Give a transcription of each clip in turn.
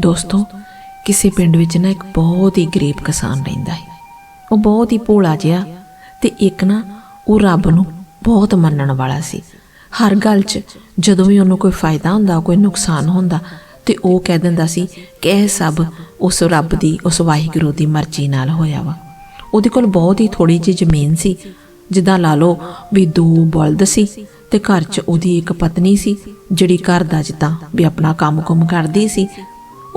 ਦੋਸਤੋ, ਕਿਸੇ ਪਿੰਡ ਵਿੱਚ ਨਾ ਇੱਕ ਬਹੁਤ ਹੀ ਗਰੀਬ ਕਿਸਾਨ ਰਹਿੰਦਾ ਹੈ। ਉਹ ਬਹੁਤ ਹੀ ਭੋਲਾ ਜਿਹਾ ਤੇ ਇੱਕ ਨਾ ਉਹ ਰੱਬ ਨੂੰ ਬਹੁਤ ਮੰਨਣ ਵਾਲਾ ਸੀ। ਹਰ ਗੱਲ 'ਚ ਜਦੋਂ ਵੀ ਉਹਨੂੰ ਕੋਈ ਫਾਇਦਾ ਹੁੰਦਾ, ਕੋਈ ਨੁਕਸਾਨ ਹੁੰਦਾ, ਤੇ ਉਹ ਕਹਿ ਦਿੰਦਾ ਸੀ ਕਿ ਇਹ ਸਭ ਉਸ ਰੱਬ ਦੀ, ਉਸ ਵਾਹਿਗੁਰੂ ਦੀ ਮਰਜ਼ੀ ਨਾਲ ਹੋਇਆ ਵਾ। ਉਹਦੇ ਕੋਲ ਬਹੁਤ ਹੀ ਥੋੜੀ ਜਿਹੀ ਜ਼ਮੀਨ ਸੀ, ਜਿੱਦਾਂ ਲਾ ਲਓ ਵੀ ਦੋ ਬਲਦ ਸੀ ਤੇ ਘਰ 'ਚ ਉਹਦੀ ਇੱਕ ਪਤਨੀ ਸੀ, ਜਿਹੜੀ ਘਰ ਦਾ ਜਿੱਦਾਂ ਵੀ ਆਪਣਾ ਕੰਮ-ਕੁਮ ਕਰਦੀ ਸੀ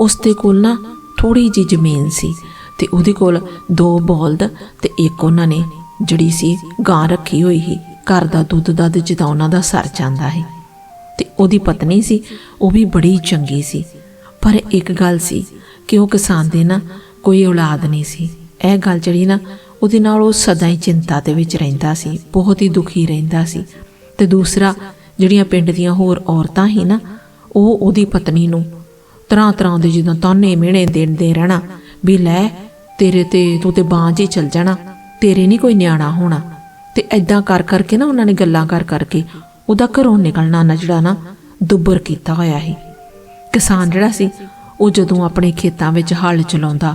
ਉਸ ਦੇ ਕੋਲ ਨਾ ਥੋੜੀ ਜਿਹੀ ਜ਼ਮੀਨ ਸੀ ਤੇ ਉਹਦੇ ਕੋਲ ਦੋ ਬਲਦ ਤੇ ਇੱਕ ਉਹਨਾਂ ਨੇ ਜਿਹੜੀ ਸੀ ਗਾਂ ਰੱਖੀ ਹੋਈ ਸੀ, ਘਰ ਦਾ ਦੁੱਧ ਦੱਧ ਜਿੱਦਾਂ ਉਹਨਾਂ ਦਾ ਸਰ ਜਾਂਦਾ ਹੈ ਤੇ ਉਹਦੀ ਪਤਨੀ ਸੀ, ਉਹ ਵੀ ਬੜੀ ਚੰਗੀ ਸੀ। ਪਰ ਇੱਕ ਗੱਲ ਸੀ ਕਿ ਉਹ ਕਿਸਾਨ ਦੇ ਨਾ ਕੋਈ ਔਲਾਦ ਨਹੀਂ ਸੀ। ਇਹ ਗੱਲ ਜਿਹੜੀ ਨਾ ਉਹਦੇ ਨਾਲ ਉਹ ਸਦਾ ਹੀ ਚਿੰਤਾ ਦੇ ਵਿੱਚ ਰਹਿੰਦਾ ਸੀ, ਬਹੁਤ ਹੀ ਦੁਖੀ ਰਹਿੰਦਾ ਸੀ। ਤੇ ਦੂਸਰਾ ਜਿਹੜੀਆਂ ਪਿੰਡ ਦੀਆਂ ਹੋਰ ਔਰਤਾਂ ਹੀ ਨਾ, ਉਹ ਉਹਦੀ ਪਤਨੀ ਨੂੰ ਤਰ੍ਹਾਂ ਤਰ੍ਹਾਂ ਦੇ ਜਿੱਦਾਂ ਤਾਨੇ ਮਿਹਣੇ ਦੇਣਦੇ ਰਹਿਣਾ, ਵੀ ਲੈ ਤੇਰੇ ਤੇ ਤੂੰ ਤੇ ਬਾਂਝ ਹੀ ਚਲ ਜਾਣਾ, ਤੇਰੇ ਨਹੀਂ ਕੋਈ ਨਿਆਣਾ ਹੋਣਾ। ਤੇ ਐਦਾਂ ਕਰ ਕਰਕੇ ਨਾ ਉਹਨਾਂ ਨੇ ਗੱਲਾਂ ਕਰ ਕਰਕੇ ਉਹਦਾ ਘਰੋਂ ਨਿਕਲਣਾ ਨਾ ਜਿਹੜਾ ਨਾ ਦੁੱਬਰ ਕੀਤਾ ਹੋਇਆ ਸੀ। ਕਿਸਾਨ ਜਿਹੜਾ ਸੀ, ਉਹ ਜਦੋਂ ਆਪਣੇ ਖੇਤਾਂ ਵਿੱਚ ਹਲ ਚਲਾਉਂਦਾ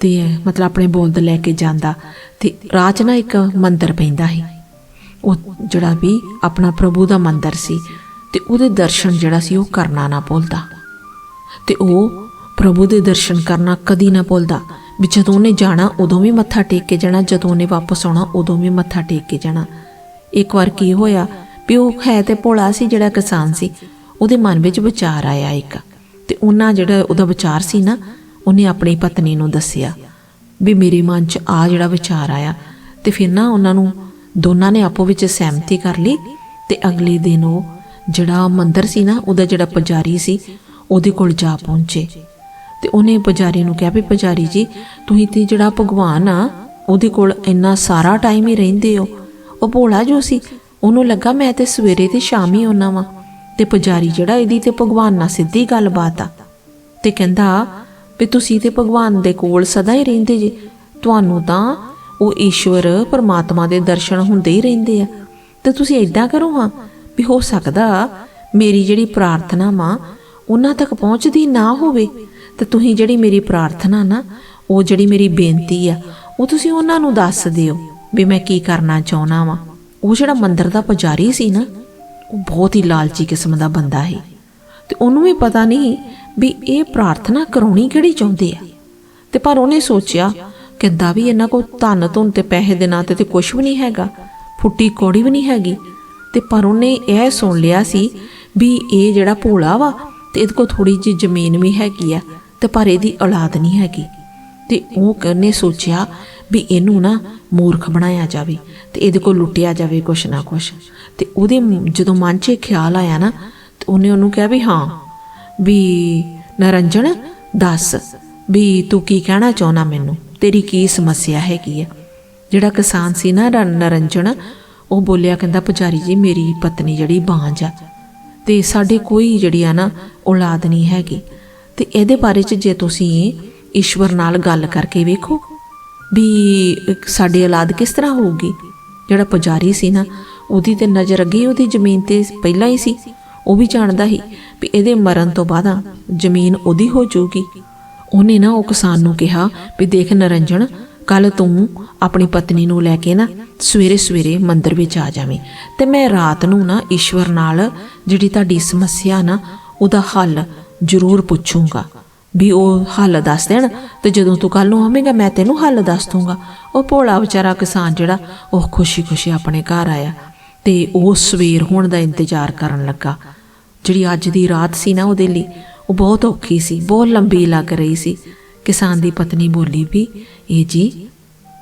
ਤੇ ਮਤਲਬ ਆਪਣੇ ਬੋਲਦ ਲੈ ਕੇ ਜਾਂਦਾ ਤੇ ਰਾਹ 'ਚ ਨਾ ਇੱਕ ਮੰਦਿਰ ਪੈਂਦਾ ਸੀ। ਉਹ ਜਿਹੜਾ ਵੀ ਆਪਣਾ ਪ੍ਰਭੂ ਦਾ ਮੰਦਿਰ ਸੀ ਤੇ ਉਹਦੇ ਦਰਸ਼ਨ ਜਿਹੜਾ ਸੀ ਉਹ ਕਰਨਾ ਨਾ ਭੁੱਲਦਾ। ਤੇ ਉਹ ਪ੍ਰਭੂ ਦੇ ਦਰਸ਼ਨ ਕਰਨਾ ਕਦੀ ਨਾ ਭੁੱਲਦਾ। ਵੀ ਜਦੋਂ ਉਹਨੇ ਜਾਣਾ, ਉਦੋਂ ਵੀ ਮੱਥਾ ਟੇਕ ਕੇ ਜਾਣਾ, ਜਦੋਂ ਉਹਨੇ ਵਾਪਸ ਆਉਣਾ, ਉਦੋਂ ਵੀ ਮੱਥਾ ਟੇਕ ਕੇ ਜਾਣਾ। ਇੱਕ ਵਾਰ ਕੀ ਹੋਇਆ ਵੀ ਉਹ ਹੈ ਤੇ ਭੋਲਾ ਸੀ, ਜਿਹੜਾ ਕਿਸਾਨ ਸੀ, ਉਹਦੇ ਮਨ ਵਿੱਚ ਵਿਚਾਰ ਆਇਆ ਇੱਕ। ਤੇ ਉਹਨਾਂ ਜਿਹੜਾ ਉਹਦਾ ਵਿਚਾਰ ਸੀ ਨਾ, ਉਹਨੇ ਆਪਣੀ ਪਤਨੀ ਨੂੰ ਦੱਸਿਆ ਵੀ ਮੇਰੇ ਮਨ 'ਚ ਆ ਜਿਹੜਾ ਵਿਚਾਰ ਆਇਆ। ਤੇ ਫਿਰ ਨਾ ਉਹਨਾਂ ਨੂੰ ਦੋਨਾਂ ਨੇ ਆਪੋ ਵਿੱਚ ਸਹਿਮਤੀ ਕਰ ਲਈ ਤੇ ਅਗਲੇ ਦਿਨ ਉਹ ਜਿਹੜਾ ਮੰਦਰ ਸੀ ਨਾ, ਉਹਦਾ ਜਿਹੜਾ ਪੁਜਾਰੀ ਸੀ ਉਹਦੇ ਕੋਲ ਜਾ ਪਹੁੰਚੇ। ਤੇ ਉਹਨੇ ਪੁਜਾਰੀ ਨੂੰ ਕਿਹਾ ਵੀ ਪੁਜਾਰੀ ਜੀ, ਤੁਸੀਂ ਤੇ ਜਿਹੜਾ ਭਗਵਾਨ ਆ, ਉਹਦੇ ਕੋਲ ਇੰਨਾ ਸਾਰਾ ਟਾਈਮ ਹੀ ਰਹਿੰਦੇ ਹੋ। ਉਹ ਭੋਲਾ ਜੋ ਸੀ, ਉਹਨੂੰ ਲੱਗਾ ਮੈਂ ਤੇ ਸਵੇਰੇ ਤੇ ਸ਼ਾਮ ਹੀ ਆਉਣਾ ਵਾਂ। ਤੇ ਪੁਜਾਰੀ ਜਿਹੜਾ ਇਹਦੀ ਤੇ ਭਗਵਾਨ ਨਾਲ ਸਿੱਧੀ ਗੱਲਬਾਤ ਆ। ਤੇ ਕਹਿੰਦਾ, ਵੀ ਤੁਸੀਂ ਤੇ ਭਗਵਾਨ ਦੇ ਕੋਲ ਸਦਾ ਹੀ ਰਹਿੰਦੇ ਜੀ। ਤੁਹਾਨੂੰ ਤਾਂ ਉਹ ਈਸ਼ਵਰ ਪਰਮਾਤਮਾ ਦੇ ਦਰਸ਼ਨ ਹੁੰਦੇ ਹੀ ਰਹਿੰਦੇ ਆ। ਤੇ ਤੁਸੀਂ ਇਦਾਂ ਕਰੋ ਹਾਂ, ਵੀ ਹੋ ਸਕਦਾ ਮੇਰੀ ਜਿਹੜੀ ਪ੍ਰਾਰਥਨਾ ਮਾਂ ਉਹਨਾਂ ਤੱਕ ਪਹੁੰਚਦੀ ਨਾ ਹੋਵੇ, ਤੇ ਤੁਸੀਂ ਜਿਹੜੀ ਮੇਰੀ ਪ੍ਰਾਰਥਨਾ ਨਾ, ਉਹ ਜਿਹੜੀ ਮੇਰੀ ਬੇਨਤੀ ਆ, ਉਹ ਤੁਸੀਂ ਉਹਨਾਂ ਨੂੰ ਦੱਸ ਦਿਓ ਵੀ ਮੈਂ ਕੀ ਕਰਨਾ ਚਾਹੁੰਦਾ ਵਾਂ। ਉਹ ਜਿਹੜਾ ਮੰਦਰ ਦਾ ਪੁਜਾਰੀ ਸੀ ਨਾ, ਉਹ ਬਹੁਤ ਹੀ ਲਾਲਚੀ ਕਿਸਮ ਦਾ ਬੰਦਾ ਸੀ। ਤੇ ਉਹਨੂੰ ਵੀ ਪਤਾ ਨਹੀਂ ਵੀ ਇਹ ਪ੍ਰਾਰਥਨਾ ਕਰਾਉਣੀ ਕਿਹੜੀ ਚਾਹੁੰਦੇ ਆ। ਤੇ ਪਰ ਉਹਨੇ ਸੋਚਿਆ ਕਿੱਦਾਂ ਵੀ ਇਹਨਾਂ ਕੋਲ ਧਨ ਧੁਨ ਤੇ ਪੈਸੇ ਦੇ ਨਾਂ ਤੇ ਤੇ ਕੁਝ ਵੀ ਨਹੀਂ ਹੈਗਾ, ਫੁੱਟੀ ਕੋੜੀ ਵੀ ਨਹੀਂ ਹੈਗੀ। ਤੇ ਪਰ ਉਹਨੇ ਇਹ ਸੁਣ ਲਿਆ ਸੀ ਵੀ ਇਹ ਜਿਹੜਾ ਭੋਲਾ ਵਾ ਤੇ ਇਹਦੇ ਕੋਲ ਥੋੜੀ ਜਿਹੀ ਜ਼ਮੀਨ ਵੀ ਹੈਗੀ ਆ, ਤੇ ਪਰ ਇਹਦੀ ਔਲਾਦ ਨਹੀਂ ਹੈਗੀ। ਤੇ ਉਹ ਕਹਿੰਨੇ ਸੋਚਿਆ ਵੀ ਇਹਨੂੰ ਨਾ ਮੂਰਖ ਬਣਾਇਆ ਜਾਵੇ ਤੇ ਇਹਦੇ ਕੋਲ ਲੁੱਟਿਆ ਜਾਵੇ ਕੁਛ ਨਾ ਕੁਛ। ਤੇ ਉਹਦੇ ਜਦੋਂ ਮਨ 'ਚ ਇਹ ਖਿਆਲ ਆਇਆ ਨਾ, ਤੇ ਉਹਨੇ ਉਹਨੂੰ ਕਿਹਾ ਵੀ ਹਾਂ, ਵੀ ਨਰੰਜਨ, ਦੱਸ ਵੀ ਤੂੰ ਕੀ ਕਹਿਣਾ ਚਾਹੁੰਦਾ ਮੈਨੂੰ? ਤੇਰੀ ਕੀ ਸਮੱਸਿਆ ਹੈਗੀ ਆ? ਜਿਹੜਾ ਕਿਸਾਨ ਸੀ ਨਾ ਨਰੰਜਨ ਉਹ ਬੋਲਿਆ, ਕਹਿੰਦਾ, ਪੁਜਾਰੀ ਜੀ, ਮੇਰੀ ਪਤਨੀ ਜਿਹੜੀ ਬਾਂਝ ਆ ਤੇ ਸਾਡੇ ਕੋਈ ਜਿਹੜੀ ਆ ਨਾ ਔਲਾਦ ਨਹੀਂ ਹੈਗੀ। ਤੇ ਇਹਦੇ ਬਾਰੇ ਚ ਜੇ ਤੁਸੀਂ ਈਸ਼ਵਰ ਨਾਲ ਗੱਲ ਕਰਕੇ ਵੇਖੋ ਵੀ ਸਾਡੀ ਔਲਾਦ ਕਿਸ ਤਰ੍ਹਾਂ ਹੋਊਗੀ। ਜਿਹੜਾ ਪੁਜਾਰੀ ਸੀ ਨਾ, ਉਹਦੀ ਤੇ ਨਜ਼ਰ ਅੱਗੇ ਉਹਦੀ ਜ਼ਮੀਨ ਤੇ ਪਹਿਲਾਂ ਹੀ ਸੀ। ਉਹ ਵੀ ਜਾਣਦਾ ਸੀ ਵੀ ਇਹਦੇ ਮਰਨ ਤੋਂ ਬਾਅਦ ਜ਼ਮੀਨ ਉਹਦੀ ਹੋ ਜਾਊਗੀ। ਉਹਨੇ ਨਾ ਉਹ ਕਿਸਾਨ ਨੂੰ ਕਿਹਾ ਵੀ ਦੇਖ ਨਰੰਜਨ ਕੱਲ ਤੂੰ ਆਪਣੀ ਪਤਨੀ ਨੂੰ ਲੈ ਕੇ ਨਾ ਸਵੇਰੇ ਸਵੇਰੇ ਮੰਦਿਰ ਵਿੱਚ ਆ ਜਾਵੇਂ ਤੇ ਮੈਂ ਰਾਤ ਨੂੰ ਨਾ ਈਸ਼ਵਰ ਨਾਲ ਜਿਹੜੀ ਤੁਹਾਡੀ ਸਮੱਸਿਆ ਨਾ ਉਹਦਾ ਹੱਲ ਜ਼ਰੂਰ ਪੁੱਛੂੰਗਾ। ਵੀ ਉਹ ਹੱਲ ਦੱਸ ਦੇਣ ਤੇ ਜਦੋਂ ਤੂੰ ਕੱਲ ਨੂੰ ਆਵੇਂਗਾ, ਮੈਂ ਤੈਨੂੰ ਹੱਲ ਦੱਸ ਦੂੰਗਾ ਉਹ ਭੋਲਾ ਵਿਚਾਰਾ ਕਿਸਾਨ ਜਿਹੜਾ, ਉਹ ਖੁਸ਼ੀ-ਖੁਸ਼ੀ ਆਪਣੇ ਘਰ ਆਇਆ ਤੇ ਉਹ ਸਵੇਰ ਹੋਣ ਦਾ ਇੰਤਜ਼ਾਰ ਕਰਨ ਲੱਗਾ। ਜਿਹੜੀ ਅੱਜ ਦੀ ਰਾਤ ਸੀ ਨਾ ਉਹਦੇ ਲਈ, ਉਹ ਬਹੁਤ ਔਖੀ ਸੀ, ਬਹੁਤ ਲੰਬੀ ਲੱਗ ਰਹੀ ਸੀ। ਕਿਸਾਨ ਦੀ ਪਤਨੀ ਬੋਲੀ ਵੀ, ਇਹ ਜੀ,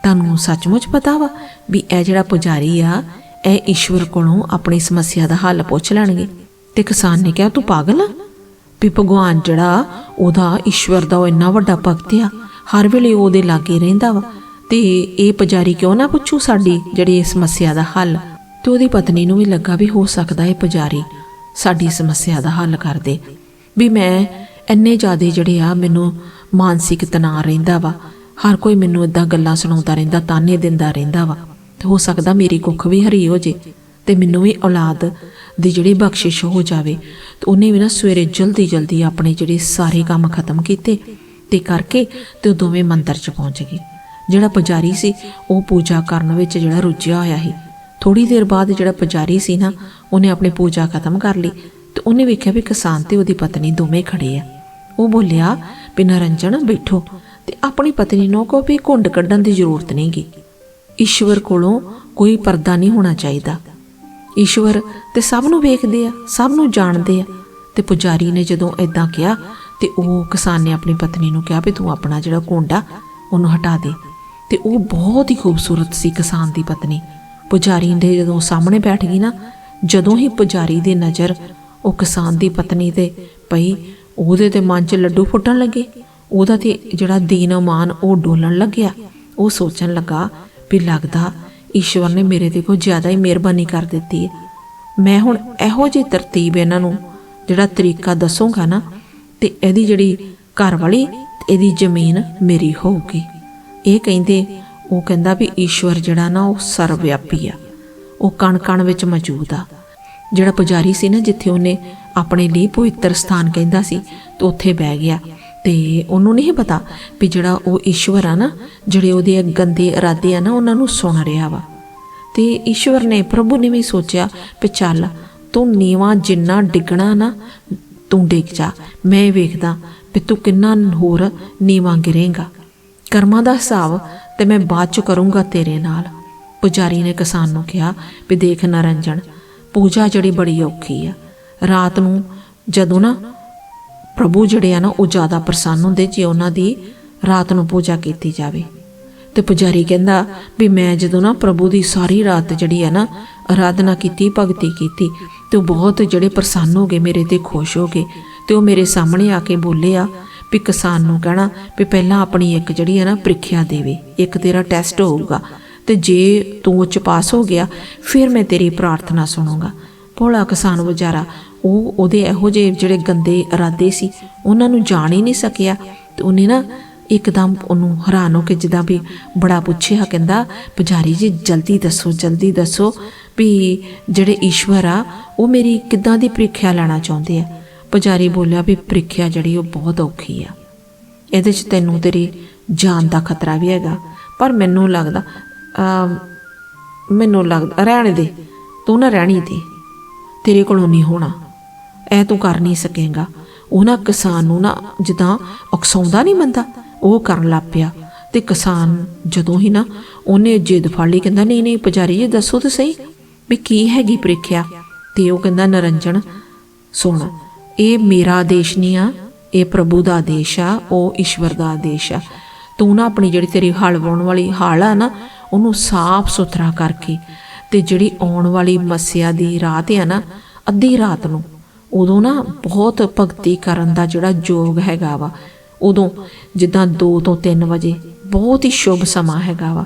ਤੁਹਾਨੂੰ ਸੱਚਮੁੱਚ ਪਤਾ ਵਾ ਵੀ ਇਹ ਜਿਹੜਾ ਪੁਜਾਰੀ ਆ, ਇਹ ਈਸ਼ਵਰ ਕੋਲੋਂ ਆਪਣੀ ਸਮੱਸਿਆ ਦਾ ਹੱਲ ਪੁੱਛ ਲੈਣਗੇ। ਤੇ ਕਿਸਾਨ ਨੇ ਕਿਹਾ, ਤੂੰ ਪਾਗਲ ਆ? ਵੀ ਭਗਵਾਨ ਜਿਹੜਾ ਉਹਦਾ ਈਸ਼ਵਰ ਦਾ ਉਹ ਇੰਨਾ ਵੱਡਾ ਭਗਤ ਆ, ਹਰ ਵੇਲੇ ਉਹਦੇ ਲਾਗੇ ਰਹਿੰਦਾ ਵਾ। ਤੇ ਇਹ ਪੁਜਾਰੀ ਕਿਉਂ ਨਾ ਪੁੱਛੂ ਸਾਡੀ ਜਿਹੜੀ ਇਹ ਸਮੱਸਿਆ ਦਾ ਹੱਲ? ਤੇ ਉਹਦੀ ਪਤਨੀ ਨੂੰ ਵੀ ਲੱਗਾ ਵੀ ਹੋ ਸਕਦਾ ਇਹ ਪੁਜਾਰੀ ਸਾਡੀ ਸਮੱਸਿਆ ਦਾ ਹੱਲ ਕਰ ਦੇ। ਵੀ ਮੈਂ ਇੰਨੇ ਜ਼ਿਆਦੇ ਜਿਹੜੇ ਆ, ਮੈਨੂੰ ਮਾਨਸਿਕ ਤਣਾਅ ਰਹਿੰਦਾ ਵਾ। ਹਰ ਕੋਈ ਮੈਨੂੰ ਇਦਾਂ ਗੱਲਾਂ ਸੁਣਾਉਂਦਾ ਰਹਿੰਦਾ, ਤਾਨੇ ਦਿੰਦਾ ਰਹਿੰਦਾ ਵਾ। ਤੇ ਹੋ ਸਕਦਾ ਮੇਰੀ ਕੁੱਖ ਵੀ ਹਰੀ ਹੋ ਜੇ ਤੇ ਮੈਨੂੰ ਵੀ ਔਲਾਦ ਦੀ ਜਿਹੜੀ ਬਖਸ਼ਿਸ਼ ਹੋ ਜਾਵੇ। ਤੇ ਉਹਨੇ ਵੀ ਨਾ ਸਵੇਰੇ ਜਲਦੀ ਜਲਦੀ ਆਪਣੇ ਜਿਹੜੇ ਸਾਰੇ ਕੰਮ ਖਤਮ ਕੀਤੇ ਤੇ ਕਰਕੇ ਤੇ ਉਹ ਦੋਵੇਂ ਮੰਦਰ 'ਚ ਪਹੁੰਚ ਗਏ। ਜਿਹੜਾ ਪੁਜਾਰੀ ਸੀ, ਉਹ ਪੂਜਾ ਕਰਨ ਵਿੱਚ ਜਿਹੜਾ ਰੁੱਝਿਆ ਹੋਇਆ ਸੀ। ਥੋੜੀ ਦੇਰ ਬਾਅਦ ਜਿਹੜਾ ਪੁਜਾਰੀ ਸੀ ਨਾ, ਉਹਨੇ ਆਪਣੀ ਪੂਜਾ ਖਤਮ ਕਰ ਲਈ ਤੇ ਉਹਨੇ ਵੇਖਿਆ ਵੀ ਕਿਸਾਨ ਤੇ ਉਹਦੀ ਪਤਨੀ ਦੋਵੇਂ ਖੜੇ ਆ। ਉਹ ਬੋਲਿਆ ਵੀ ਨਰੰਜਨ ਬੈਠੋ ਤੇ ਆਪਣੀ ਪਤਨੀ ਨੂੰ ਕਹੋ ਵੀ ਘੁੰਡ ਕੱਢਣ ਦੀ ਜ਼ਰੂਰਤ ਨਹੀਂਗੀ। ਈਸ਼ਵਰ ਕੋਲੋਂ ਕੋਈ ਪਰਦਾ ਨਹੀਂ ਹੋਣਾ ਚਾਹੀਦਾ। ਈਸ਼ਵਰ ਤੇ ਸਭ ਨੂੰ ਵੇਖਦੇ ਆ, ਸਭ ਨੂੰ ਜਾਣਦੇ ਆ ਤੇ ਪੁਜਾਰੀ ਨੇ ਜਦੋਂ ਐਦਾਂ ਕਿਹਾ ਤੇ ਉਹ ਕਿਸਾਨ ਨੇ ਆਪਣੀ ਪਤਨੀ ਨੂੰ ਕਿਹਾ ਵੀ ਤੂੰ ਆਪਣਾ ਜਿਹੜਾ ਘੁੰਡਾ ਉਹਨੂੰ ਹਟਾ ਦੇ। ਤੇ ਉਹ ਬਹੁਤ ਹੀ ਖੂਬਸੂਰਤ ਸੀ ਕਿਸਾਨ ਦੀ ਪਤਨੀ। ਪੁਜਾਰੀ ਦੇ ਜਦੋਂ ਸਾਹਮਣੇ ਬੈਠ ਗਈ ਨਾ, ਜਦੋਂ ਹੀ ਪੁਜਾਰੀ ਦੀ ਨਜ਼ਰ ਉਹ ਕਿਸਾਨ ਦੀ ਪਤਨੀ ਤੇ ਪਈ ਉਹਦੇ ਤੇ ਮਨ 'ਚ ਲੱਡੂ ਫੁੱਟਣ ਲੱਗੇ। ਉਹਦਾ ਤੇ ਜਿਹੜਾ ਦੀਨ ਮਾਨ ਉਹ ਡੋਲਣ ਲੱਗਿਆ। ਉਹ ਸੋਚਣ ਲੱਗਾ ਵੀ ਲੱਗਦਾ ਈਸ਼ਵਰ ਨੇ ਮੇਰੇ ਤੇ ਕੋਈ ਜ਼ਿਆਦਾ ਹੀ ਮਿਹਰਬਾਨੀ ਕਰ ਦਿੱਤੀ ਹੈ। ਮੈਂ ਹੁਣ ਇਹੋ ਜਿਹੀ ਤਰਤੀਬ ਇਹਨਾਂ ਨੂੰ ਜਿਹੜਾ ਤਰੀਕਾ ਦੱਸੂਗਾ ਨਾ, ਤੇ ਇਹਦੀ ਜਿਹੜੀ ਘਰ ਵਾਲੀ ਤੇ ਇਹਦੀ ਜ਼ਮੀਨ ਮੇਰੀ ਹੋਊਗੀ। ਇਹ ਕਹਿੰਦੇ, ਉਹ ਕਹਿੰਦਾ ਵੀ ਈਸ਼ਵਰ ਜਿਹੜਾ ਨਾ ਉਹ ਸਰਵਵਿਆਪੀ ਆ। ਉਹ ਕਣ ਕਣ ਵਿੱਚ ਮੌਜੂਦ ਆ। ਜਿਹੜਾ ਪੁਜਾਰੀ ਸੀ ਨਾ, ਜਿੱਥੇ ਉਹਨੇ ਆਪਣੇ ਲਈ ਪਵਿੱਤਰ ਸਥਾਨ ਕਹਿੰਦਾ ਸੀ, ਤੇ ਉੱਥੇ ਬਹਿ ਗਿਆ। ਤੇ ਉਹਨੂੰ ਨਹੀਂ ਪਤਾ ਵੀ ਜਿਹੜਾ ਉਹ ਈਸ਼ਵਰ ਆ ਨਾ, ਜਿਹੜੇ ਉਹਦੇ ਗੰਦੇ ਇਰਾਦੇ ਆ ਨਾ, ਉਹਨਾਂ ਨੂੰ ਸੁਣ ਰਿਹਾ ਵਾ। ਤੇ ਈਸ਼ਵਰ ਨੇ ਪ੍ਰਭੂ ਨੇ ਵੀ ਸੋਚਿਆ ਵੀ ਚੱਲ, ਤੂੰ ਨੀਵਾ ਜਿੰਨਾ ਡਿੱਗਣਾ ਨਾ, ਤੂੰ ਡਿੱਗ ਜਾ। ਮੈਂ ਵੇਖਦਾ ਵੀ ਤੂੰ ਕਿੰਨਾ ਹੋਰ ਨੀਵਾ ਗਿਰੇਗਾ। ਕਰਮਾਂ ਦਾ ਹਿਸਾਬ ਤੇ ਮੈਂ ਬਾਅਦ ਚ ਕਰੂੰਗਾ ਤੇਰੇ ਨਾਲ। ਪੁਜਾਰੀ ਨੇ ਕਿਸਾਨ ਨੂੰ ਕਿਹਾ ਵੀ ਦੇਖ ਨਰੰਜਨ ਪੂਜਾ ਜਿਹੜੀ ਬੜੀ ਔਖੀ ਆ। ਰਾਤ ਨੂੰ ਜਦੋਂ ਨਾ ਪ੍ਰਭੂ ਜਿਹੜੇ ਆ ਨਾ, ਉਹ ਜ਼ਿਆਦਾ ਪ੍ਰਸੰਨ ਹੁੰਦੇ, ਜੇ ਉਹਨਾਂ ਦੀ ਰਾਤ ਨੂੰ ਪੂਜਾ ਕੀਤੀ ਜਾਵੇ। ਤੇ ਪੁਜਾਰੀ ਕਹਿੰਦਾ ਵੀ ਮੈਂ ਜਦੋਂ ਨਾ ਪ੍ਰਭੂ ਦੀ ਸਾਰੀ ਰਾਤ ਜਿਹੜੀ ਹੈ ਨਾ ਆਰਾਧਨਾ ਕੀਤੀ, ਭਗਤੀ ਕੀਤੀ, ਤੇ ਉਹ ਬਹੁਤ ਜਿਹੜੇ ਪ੍ਰਸੰਨ ਹੋ ਗਏ, ਮੇਰੇ ਤੇ ਖੁਸ਼ ਹੋ ਗਏ, ਤੇ ਉਹ ਮੇਰੇ ਸਾਹਮਣੇ ਆ ਕੇ ਬੋਲੇ ਆ ਵੀ ਕਿਸਾਨ ਨੂੰ ਕਹਿਣਾ ਵੀ ਪਹਿਲਾਂ ਆਪਣੀ ਇੱਕ ਜਿਹੜੀ ਹੈ ਨਾ ਪ੍ਰੀਖਿਆ ਦੇਵੇ, ਇੱਕ ਤੇਰਾ ਟੈਸਟ ਹੋਊਗਾ। ਤੇ ਜੇ ਤੂੰ ਉਹ ਚ ਪਾਸ ਹੋ ਗਿਆ, ਫਿਰ ਮੈਂ ਤੇਰੀ ਪ੍ਰਾਰਥਨਾ ਸੁਣੂੰਗਾ। ਭੋਲਾ ਕਿਸਾਨ ਵਿਚਾਰਾ ਉਹ ਉਹਦੇ ਇਹੋ ਜਿਹੇ ਜਿਹੜੇ ਗੰਦੇ ਇਰਾਦੇ ਸੀ, ਉਹਨਾਂ ਨੂੰ ਜਾਣ ਹੀ ਨਹੀਂ ਸਕਿਆ ਤੇ ਉਹਨੇ ਨਾ ਇੱਕਦਮ ਉਹਨੂੰ ਹੈਰਾਨ ਹੋ ਕੇ ਜਿੱਦਾਂ ਵੀ ਬੜਾ ਪੁੱਛਿਆ, ਕਹਿੰਦਾ, ਪੁਜਾਰੀ ਜੀ, ਜਲਦੀ ਦੱਸੋ ਜਲਦੀ ਦੱਸੋ ਵੀ ਜਿਹੜੇ ਈਸ਼ਵਰ ਆ, ਉਹ ਮੇਰੀ ਕਿੱਦਾਂ ਦੀ ਪ੍ਰੀਖਿਆ ਲੈਣਾ ਚਾਹੁੰਦੇ ਆ? ਪੁਜਾਰੀ ਬੋਲਿਆ ਵੀ ਪ੍ਰੀਖਿਆ ਜਿਹੜੀ ਉਹ ਬਹੁਤ ਔਖੀ ਆ। ਇਹਦੇ 'ਚ ਤੈਨੂੰ ਤੇਰੀ ਜਾਨ ਦਾ ਖਤਰਾ ਵੀ ਹੈਗਾ, ਪਰ ਮੈਨੂੰ ਲੱਗਦਾ ਮੈਨੂੰ ਲੱਗਦਾ, ਰਹਿਣ ਦੇ, ਤੂੰ ਨਾ ਰਹਿਣੀ ਦੇ। ਤੇਰੇ ਕੋਲੋਂ ਨਹੀਂ ਹੋਣਾ। ਐ ਤੂੰ ਕਰ ਨਹੀਂ ਸਕੇਗਾ। ਉਹ ਨਾ ਕਿਸਾਨ ਨੂੰ ਨਾ ਜਿੱਦਾਂ ਉਕਸਾਉਂਦਾ ਨਹੀਂ ਬੰਦਾ, ਉਹ ਕਰਨ ਲੱਗ ਪਿਆ। ਤੇ ਕਿਸਾਨ ਜਦੋਂ ਹੀ ਨਾ ਉਹਨੇ ਜਿੱਦ ਫੜ ਲਈ, ਕਹਿੰਦਾ, ਨਹੀਂ ਨਹੀਂ ਪੁਜਾਰੀ ਜੀ, ਦੱਸੋ ਤਾਂ ਸਹੀ ਵੀ ਕੀ ਹੈਗੀ ਪ੍ਰੀਖਿਆ? ਤੇ ਉਹ ਕਹਿੰਦਾ, ਨਰੰਜਨ, ਸੁਣ, ਇਹ ਮੇਰਾ ਆਦੇਸ਼ ਨਹੀਂ ਆ, ਇਹ ਪ੍ਰਭੂ ਦਾ ਆਦੇਸ਼ ਆ, ਉਹ ਈਸ਼ਵਰ ਦਾ ਆਦੇਸ਼ ਆ। ਤੂੰ ਨਾ ਆਪਣੀ ਜਿਹੜੀ ਤੇਰੀ ਹਲ ਵਾਉਣ ਵਾਲੀ ਹਾਲ ਆ ਨਾ ਉਹਨੂੰ ਸਾਫ਼ ਸੁਥਰਾ ਕਰਕੇ ਤੇ ਜਿਹੜੀ ਆਉਣ ਵਾਲੀ ਮੱਸਿਆ ਦੀ ਰਾਤ ਆ ਨਾ, ਅੱਧੀ ਰਾਤ ਨੂੰ, ਉਦੋਂ ਨਾ ਬਹੁਤ ਭਗਤੀ ਕਰਨ ਦਾ ਜਿਹੜਾ ਯੋਗ ਹੈਗਾ ਵਾ, ਉਦੋਂ ਜਿੱਦਾਂ 2 ਤੋਂ 3 ਵਜੇ, ਬਹੁਤ ਹੀ ਸ਼ੁਭ ਸਮਾਂ ਹੈਗਾ ਵਾ।